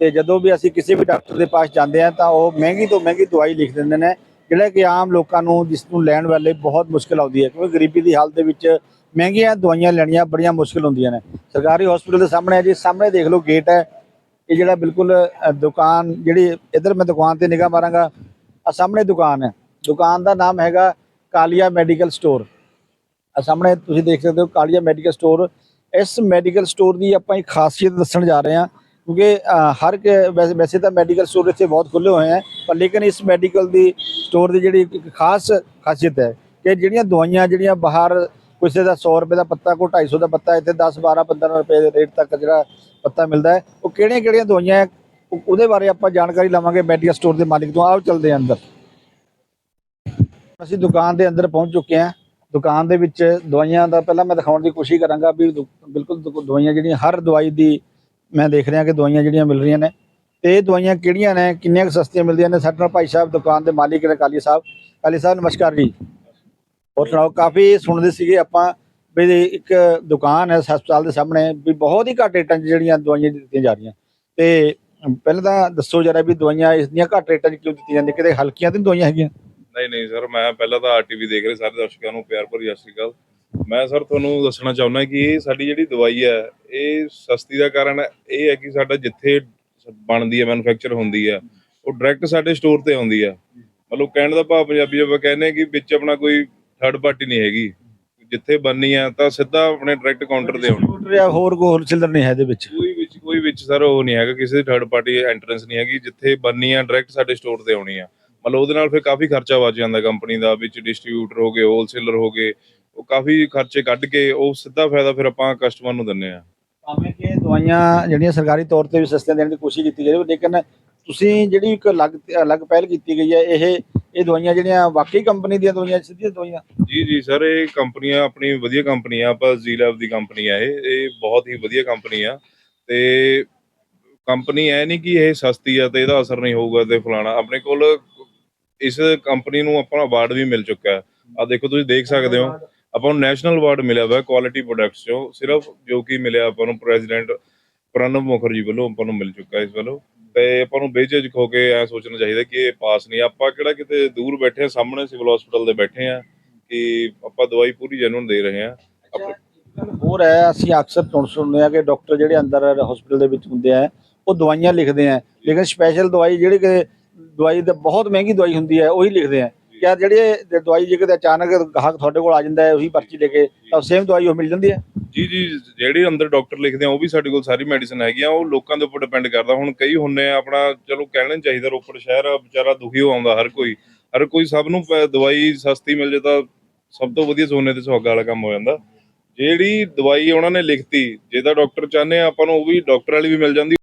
G: ਤੇ ਜਦੋਂ ਵੀ ਅਸੀਂ ਕਿਸੇ ਵੀ ਡਾਕਟਰ ਦੇ ਪਾਸ ਜਾਂਦੇ ਹਾਂ ਤਾਂ ਉਹ ਮਹਿੰਗੀ ਤੋਂ ਮਹਿੰਗੀ ਦਵਾਈ ਲਿਖ ਦਿੰਦੇ ਨੇ। ਜਿਹੜਾ ਕਿ ਆਮ ਲੋਕਾਂ ਨੂੰ, ਜਿਸ ਨੂੰ ਲੈਣ ਵੇਲੇ ਬਹੁਤ ਮੁਸ਼ਕਲ ਆਉਂਦੀ ਹੈ, ਕਿਉਂਕਿ ਗਰੀਬੀ ਦੀ ਹਾਲਤ ਦੇ ਵਿੱਚ ਮਹਿੰਗੀਆਂ ਦਵਾਈਆਂ ਲੈਣੀਆਂ ਬੜੀਆਂ ਮੁਸ਼ਕਲ ਹੁੰਦੀਆਂ ਨੇ। ਸਰਕਾਰੀ ਹਸਪੀਟਲ ਦੇ ਸਾਹਮਣੇ ਹੈ ਜੀ, ਸਾਹਮਣੇ ਦੇਖ ਲਓ ਗੇਟ ਹੈ। ਇਹ ਜਿਹੜਾ ਬਿਲਕੁਲ ਦੁਕਾਨ ਜਿਹੜੀ, ਇਧਰ ਮੈਂ ਦੁਕਾਨ ਤੇ ਨਿਗਾਹ ਮਾਰਾਂਗਾ
D: ਆ ਸਾਹਮਣੇ ਦੁਕਾਨ ਹੈ। ਦੁਕਾਨ ਦਾ ਨਾਮ ਹੈਗਾ ਕਾਲੀਆ ਮੈਡੀਕਲ ਸਟੋਰ। ਆ ਸਾਹਮਣੇ ਤੁਸੀਂ ਦੇਖ ਸਕਦੇ ਹੋ ਕਾਲੀਆ ਮੈਡੀਕਲ ਸਟੋਰ। ਇਸ ਮੈਡੀਕਲ ਸਟੋਰ ਦੀ ਆਪਾਂ ਇੱਕ ਖਾਸੀਅਤ ਦੱਸਣ ਜਾ ਰਹੇ ਹਾਂ। ਕਿਉਂਕਿ ਹਰ ਇੱਕ- ਵੈਸੇ ਵੈਸੇ ਤਾਂ ਮੈਡੀਕਲ ਸਟੋਰ ਇੱਥੇ ਬਹੁਤ ਖੁੱਲੇ ਹੋਏ ਹੈ, ਪਰ ਲੇਕਿਨ ਇਸ ਮੈਡੀਕਲ ਦੀ ਸਟੋਰ ਦੀ ਜਿਹੜੀ ਇੱਕ ਖਾਸ ਖਾਸੀਅਤ ਹੈ ਕਿ ਜਿਹੜੀਆਂ ਦਵਾਈਆਂ, ਜਿਹੜੀਆਂ ਬਾਹਰ ਕਿਸੇ ਦਾ 100 ਰੁਪਏ ਦਾ ਪੱਤਾ ਕੋ 250 ਦਾ ਪੱਤਾ, ਇੱਥੇ 10 12 15 ਰੁਪਏ ਦੇ ਰੇਟ ਤੱਕ ਜਿਹੜਾ ਪੱਤਾ ਮਿਲਦਾ ਹੈ, ਉਹ ਕਿਹੜੀਆਂ ਕਿਹੜੀਆਂ ਦਵਾਈਆਂ ਹੈ ਉਹਦੇ ਬਾਰੇ ਆਪਾਂ ਜਾਣਕਾਰੀ ਲਵਾਂਗੇ ਮੈਡੀਕਲ ਸਟੋਰ ਦੇ ਮਾਲਿਕ ਤੋਂ। ਆਓ ਚੱਲਦੇ ਹਾਂ ਅੰਦਰ। ਅਸੀਂ ਦੁਕਾਨ ਦੇ ਅੰਦਰ ਪਹੁੰਚ ਚੁੱਕੇ ਹਾਂ। ਦੁਕਾਨ ਦੇ ਵਿੱਚ ਦਵਾਈਆਂ ਦਾ ਪਹਿਲਾਂ ਮੈਂ ਦਿਖਾਉਣ ਦੀ ਕੋਸ਼ਿਸ਼ ਕਰਾਂਗਾ ਵੀ ਦੁ- ਬਿਲਕੁਲ ਦਵਾਈਆਂ ਜਿਹੜੀਆਂ ਹਰ ਦਵਾਈ ਦੀ ਮੈਂ ਦੇਖ ਰਿਹਾ ਕਿ ਦਵਾਈਆਂ ਜਿਹੜੀਆਂ ਮਿਲ ਰਹੀਆਂ ਨੇ ਤੇ ਇਹ ਦਵਾਈਆਂ ਕਿਹੜੀਆਂ ਨੇ, ਕਿੰਨੀਆਂ ਸਸਤੀਆਂ ਮਿਲਦੀਆਂ ਨੇ? ਸਾਡੇ ਨਾਲ ਭਾਈ ਸਾਹਿਬ ਦੁਕਾਨ ਦੇ ਮਾਲਿਕ ਨੇ ਕਾਲੀ ਸਾਹਿਬ। ਕਾਲੀ ਸਾਹਿਬ, ਨਮਸਕਾਰ ਜੀ। ਹੋਰ ਸੁਣਾਓ? ਕਾਫੀ ਸੁਣਦੇ ਸੀਗੇ ਆਪਾਂ ਵੀ ਇੱਕ ਦੁਕਾਨ ਹੈ ਹਸਪਤਾਲ ਦੇ ਸਾਹਮਣੇ, ਵੀ ਬਹੁਤ ਹੀ ਘੱਟ ਰੇਟਾਂ 'ਚ ਜਿਹੜੀਆਂ ਦਵਾਈਆਂ ਦਿੱਤੀਆਂ ਜਾ ਰਹੀਆਂ। ਤੇ ਪਹਿਲਾਂ ਤਾਂ ਦੱਸੋ ਜਰਾ ਵੀ ਦਵਾਈਆਂ ਇਸ ਦੀਆਂ ਘੱਟ ਰੇਟਾਂ 'ਚ ਕਿਉਂ ਦਿੱਤੀਆਂ ਜਾਂਦੀਆਂ? ਕਿਤੇ ਹਲਕੀਆਂ ਤੇ ਦਵਾਈਆਂ ਹੈਗੀਆਂ?
E: ਨਹੀਂ ਨਹੀਂ, ਸਰ, ਮੈਂ ਪਹਿਲਾਂ ਤਾਂ ਆਰਟੀਵੀ ਦੇਖ ਰਹੇ ਸਾਰੇ ਦਰਸ਼ਕਾਂ ਨੂੰ, ਪਿਆਰ ਭਰੀ ਸਤਿ ਸ਼੍ਰੀ ਅਕਾਲ। ਮੈਂ ਸਰ ਤੁਹਾਨੂੰ ਦੱਸਣਾ ਚਾਹੁੰਦਾ ਕਿ ਇਹ ਸਾਡੀ ਜਿਹੜੀ ਦਵਾਈ ਹੈ ਇਹ ਸਸਤੀ ਦਾ ਕਾਰਨ ਇਹ ਹੈ ਕਿ ਸਾਡਾ ਜਿੱਥੇ ਬਣਦੀ ਹੈ ਮੈਨੂਫੈਕਚਰ ਹੁੰਦੀ ਹੈ ਉਹ ਡਾਇਰੈਕਟ ਸਾਡੇ ਸਟੋਰ ਤੇ ਆਉਂਦੀ ਹੈ। ਮਤਲਬ ਕਹਿਣ ਦਾ ਭਾਵ ਪੰਜਾਬੀ ਆਪਾਂ ਕਹਿੰਦੇ ਕਿ ਵਿੱਚ ਆਪਣਾ ਕੋਈ ਥਰਡ ਪਾਰਟੀ ਨਹੀਂ ਹੈਗੀ। ਜਿੱਥੇ ਬਣਨੀ ਆ ਤਾਂ ਸਿੱਧਾ ਆਪਣੇ ਡਾਇਰੈਕਟ ਕਾਊਂਟਰ ਤੇ ਆਉਣੀ।
D: ਡਿਸਟ੍ਰੀਬਿਊਟਰ ਜਾਂ ਹੋਰ ਕੋਈ ਹੋਲਸੇਲਰ ਨਹੀਂ ਹੈ ਇਹਦੇ ਵਿੱਚ।
E: ਕੋਈ ਵਿੱਚ ਕੋਈ ਵਿੱਚ ਸਰ ਉਹ ਨਹੀਂ ਹੈਗਾ ਕਿਸੇ ਦੀ ਥਰਡ ਪਾਰਟੀ ਐਂਟਰੈਂਸ ਨਹੀਂ ਹੈਗੀ। ਜਿੱਥੇ ਬਣਨੀ ਆ ਡਾਇਰੈਕਟ ਸਾਡੇ ਸਟੋਰ ਤੇ ਆਉਣੀ ਆ ਮਤਲਬ ਉਹਦੇ ਨਾਲ ਫਿਰ ਕਾਫੀ ਖਰਚਾ ਬਚ ਜਾਂਦਾ ਕੰਪਨੀ ਦਾ ਵਿੱਚ ਡਿਸਟ੍ਰੀਬਿਊਟਰ ਹੋ ਗਏ ਹੋਲਸੇਲਰ ਹੋ ਗਏ। ਉਹ ਕਾਫੀ ਖਰਚੇ ਕੱਢ ਕੇ ਉਹ ਸਿੱਧਾ ਫਾਇਦਾ ਫਿਰ ਆਪਾਂ ਕਸਟਮਰ ਨੂੰ ਦਿੰਨੇ ਆ।
D: ਭਾਵੇਂ ਕਿ ਦਵਾਈਆਂ ਜਿਹੜੀਆਂ ਸਰਕਾਰੀ ਤੌਰ ਤੇ ਵੀ ਸਸਤੀਆਂ ਦੇਣ ਦੀ ਕੋਸ਼ਿਸ਼ ਕੀਤੀ ਜਾਵੇ ਲੇਕਿਨ ਤੁਸੀਂ ਜਿਹੜੀ ਇੱਕ ਅਲੱਗ ਅਲੱਗ ਪਹਿਲ ਕੀਤੀ ਗਈ ਹੈ ਇਹ ਇਹ ਦਵਾਈਆਂ ਜਿਹੜੀਆਂ ਵਾਕਈ ਕੰਪਨੀ ਦੀਆਂ ਦਵਾਈਆਂ ਸਿੱਧੀਆਂ ਦਵਾਈਆਂ?
E: ਜੀ ਜੀ ਸਰ ਇਹ ਕੰਪਨੀਆਂ ਆਪਣੀ ਵਧੀਆ ਕੰਪਨੀ ਆ ਆਪਾਂ ਜੀ ਲੈਬ ਦੀ ਕੰਪਨੀ ਆ ਇਹ ਇਹ ਬਹੁਤ ਹੀ ਵਧੀਆ ਕੰਪਨੀ ਆ ਤੇ ਕੰਪਨੀ ਐ ਨਹੀਂ ਕਿ ਇਹ ਸਸਤੀ ਆ ਤੇ ਇਹਦਾ ਅਸਰ ਨਹੀਂ ਹੋਊਗਾ ਤੇ ਫਲਾਣਾ ਆਪਣੇ ਕੋਲ ਇਸ ਕੰਪਨੀ ਨੂੰ ਆਪਾਂ ਅਵਾਰਡ ਵੀ ਮਿਲ ਚੁੱਕਾ। ਆ ਦੇਖੋ ਤੁਸੀਂ ਦੇਖ ਸਕਦੇ ਹੋ। ਆਪਾਂ ਨੂੰ ਨੈਸ਼ਨਲ ਅਵਾਰਡ ਮਿਲਿਆ ਹੋਇਆ ਕੁਆਲਿਟੀ ਪ੍ਰੋਡਕਟਸ ਚੋਂ, ਸਿਰਫ ਜੋ ਕਿ ਮਿਲਿਆ ਆਪਾਂ ਨੂੰ ਪ੍ਰੈਜ਼ੀਡੈਂਟ ਪ੍ਰਣਬ ਮੁਖਰਜੀ ਵੱਲੋਂ ਆਪਾਂ ਨੂੰ ਮਿਲ ਚੁੱਕਾ ਇਸ ਵੱਲੋਂ। ਤੇ ਆਪਾਂ ਨੂੰ ਬੇਝਿਜਕ ਹੋ ਕੇ ਐ ਸੋਚਣਾ ਚਾਹੀਦਾ ਕਿ ਇਹ ਪਾਸ ਨਹੀਂ। ਆਪਾਂ ਕਿਹੜਾ ਕਿਤੇ ਦੂਰ ਬੈਠੇ ਆ, ਸਾਹਮਣੇ ਸਿਵਲ ਹਸਪੀਟਲ ਦੇ ਬੈਠੇ ਆ ਕਿ ਆਪਾਂ ਦਵਾਈ ਪੂਰੀ ਜੈਨੂਨ ਦੇ ਰਹੇ ਆ।
D: ਹੋਰ ਹੈ, ਅਸੀਂ ਅਕਸਰ ਸੁਣ ਸੁਣਦੇ ਆ ਕਿ ਡਾਕਟਰ ਜਿਹੜੇ ਅੰਦਰ ਹਸਪੀਟਲ ਦੇ ਵਿੱਚ ਹੁੰਦੇ ਆ, ਉਹ ਦਵਾਈਆਂ ਲਿਖਦੇ ਆ। ਲੇਕਿਨ ਸਪੈਸ਼ਲ ਦਵਾਈ ਜਿਹੜੀ ਕਿ ਦਵਾਈ ਤਾਂ ਬਹੁਤ ਮਹਿੰਗੀ ਦਵਾਈ ਹੁੰਦੀ ਹੈ, ਉਹੀ ਲਿਖਦੇ ਆ। ਕਿਆ ਜਿਹੜੇ ਦਵਾਈ ਜੇ ਕਿਤੇ ਅਚਾਨਕ ਗਾਹਕ ਤੁਹਾਡੇ ਕੋਲ ਆ ਜਾਂਦਾ ਹੈ, ਉਹੀ ਪਰਚੀ ਲੈ ਕੇ, ਤਾਂ ਸੇਮ ਦਵਾਈ ਉਹ ਮਿਲ ਜਾਂਦੀ ਹੈ?
E: ਜੀ ਜੀ, ਜਿਹੜੇ ਅੰਦਰ ਡਾਕਟਰ ਲਿਖਦੇ ਆ, ਉਹ ਵੀ ਸਾਡੇ ਕੋਲ ਸਾਰੀ ਮੈਡੀਸਨ ਹੈਗੀ ਆ ਉਹ ਲੋਕਾਂ ਦੇ ਉੱਪਰ ਡਿਪੈਂਡ ਕਰਦਾ। ਹੁਣ ਕਈ ਹੁੰਨੇ ਆ, ਆਪਣਾ ਚਲੋ ਕਹਿਣਾ ਚਾਹੀਦਾ, ਰੋਪੜ ਸ਼ਹਿਰ ਆ, ਵਿਚਾਰਾ ਦੁਖੀ ਹੋ ਆਉਂਦਾ ਹਰ ਕੋਈ। ਹਰ ਕੋਈ ਸਭ ਨੂੰ ਪ- ਦਵਾਈ ਸਸਤੀ ਮਿਲ ਜੇ ਤਾਂ ਸਭ ਤੋਂ ਵਧੀਆ ਸੋਨੇ ਤੇ ਸੁਹਾਗਾ ਵਾਲਾ ਕੰਮ ਹੋ ਜਾਂਦਾ। ਜਿਹੜੀ ਦਵਾਈ ਉਹਨਾਂ ਨੇ ਲਿਖਤੀ ਜਿਹਦਾ ਡਾਕਟਰ ਚਾਹੁੰਦੇ ਆ, ਆਪਾਂ ਨੂੰ ਉਹ ਵੀ ਡਾਕਟਰ ਵਾਲੀ ਵੀ ਮਿਲ ਜਾਂਦੀ।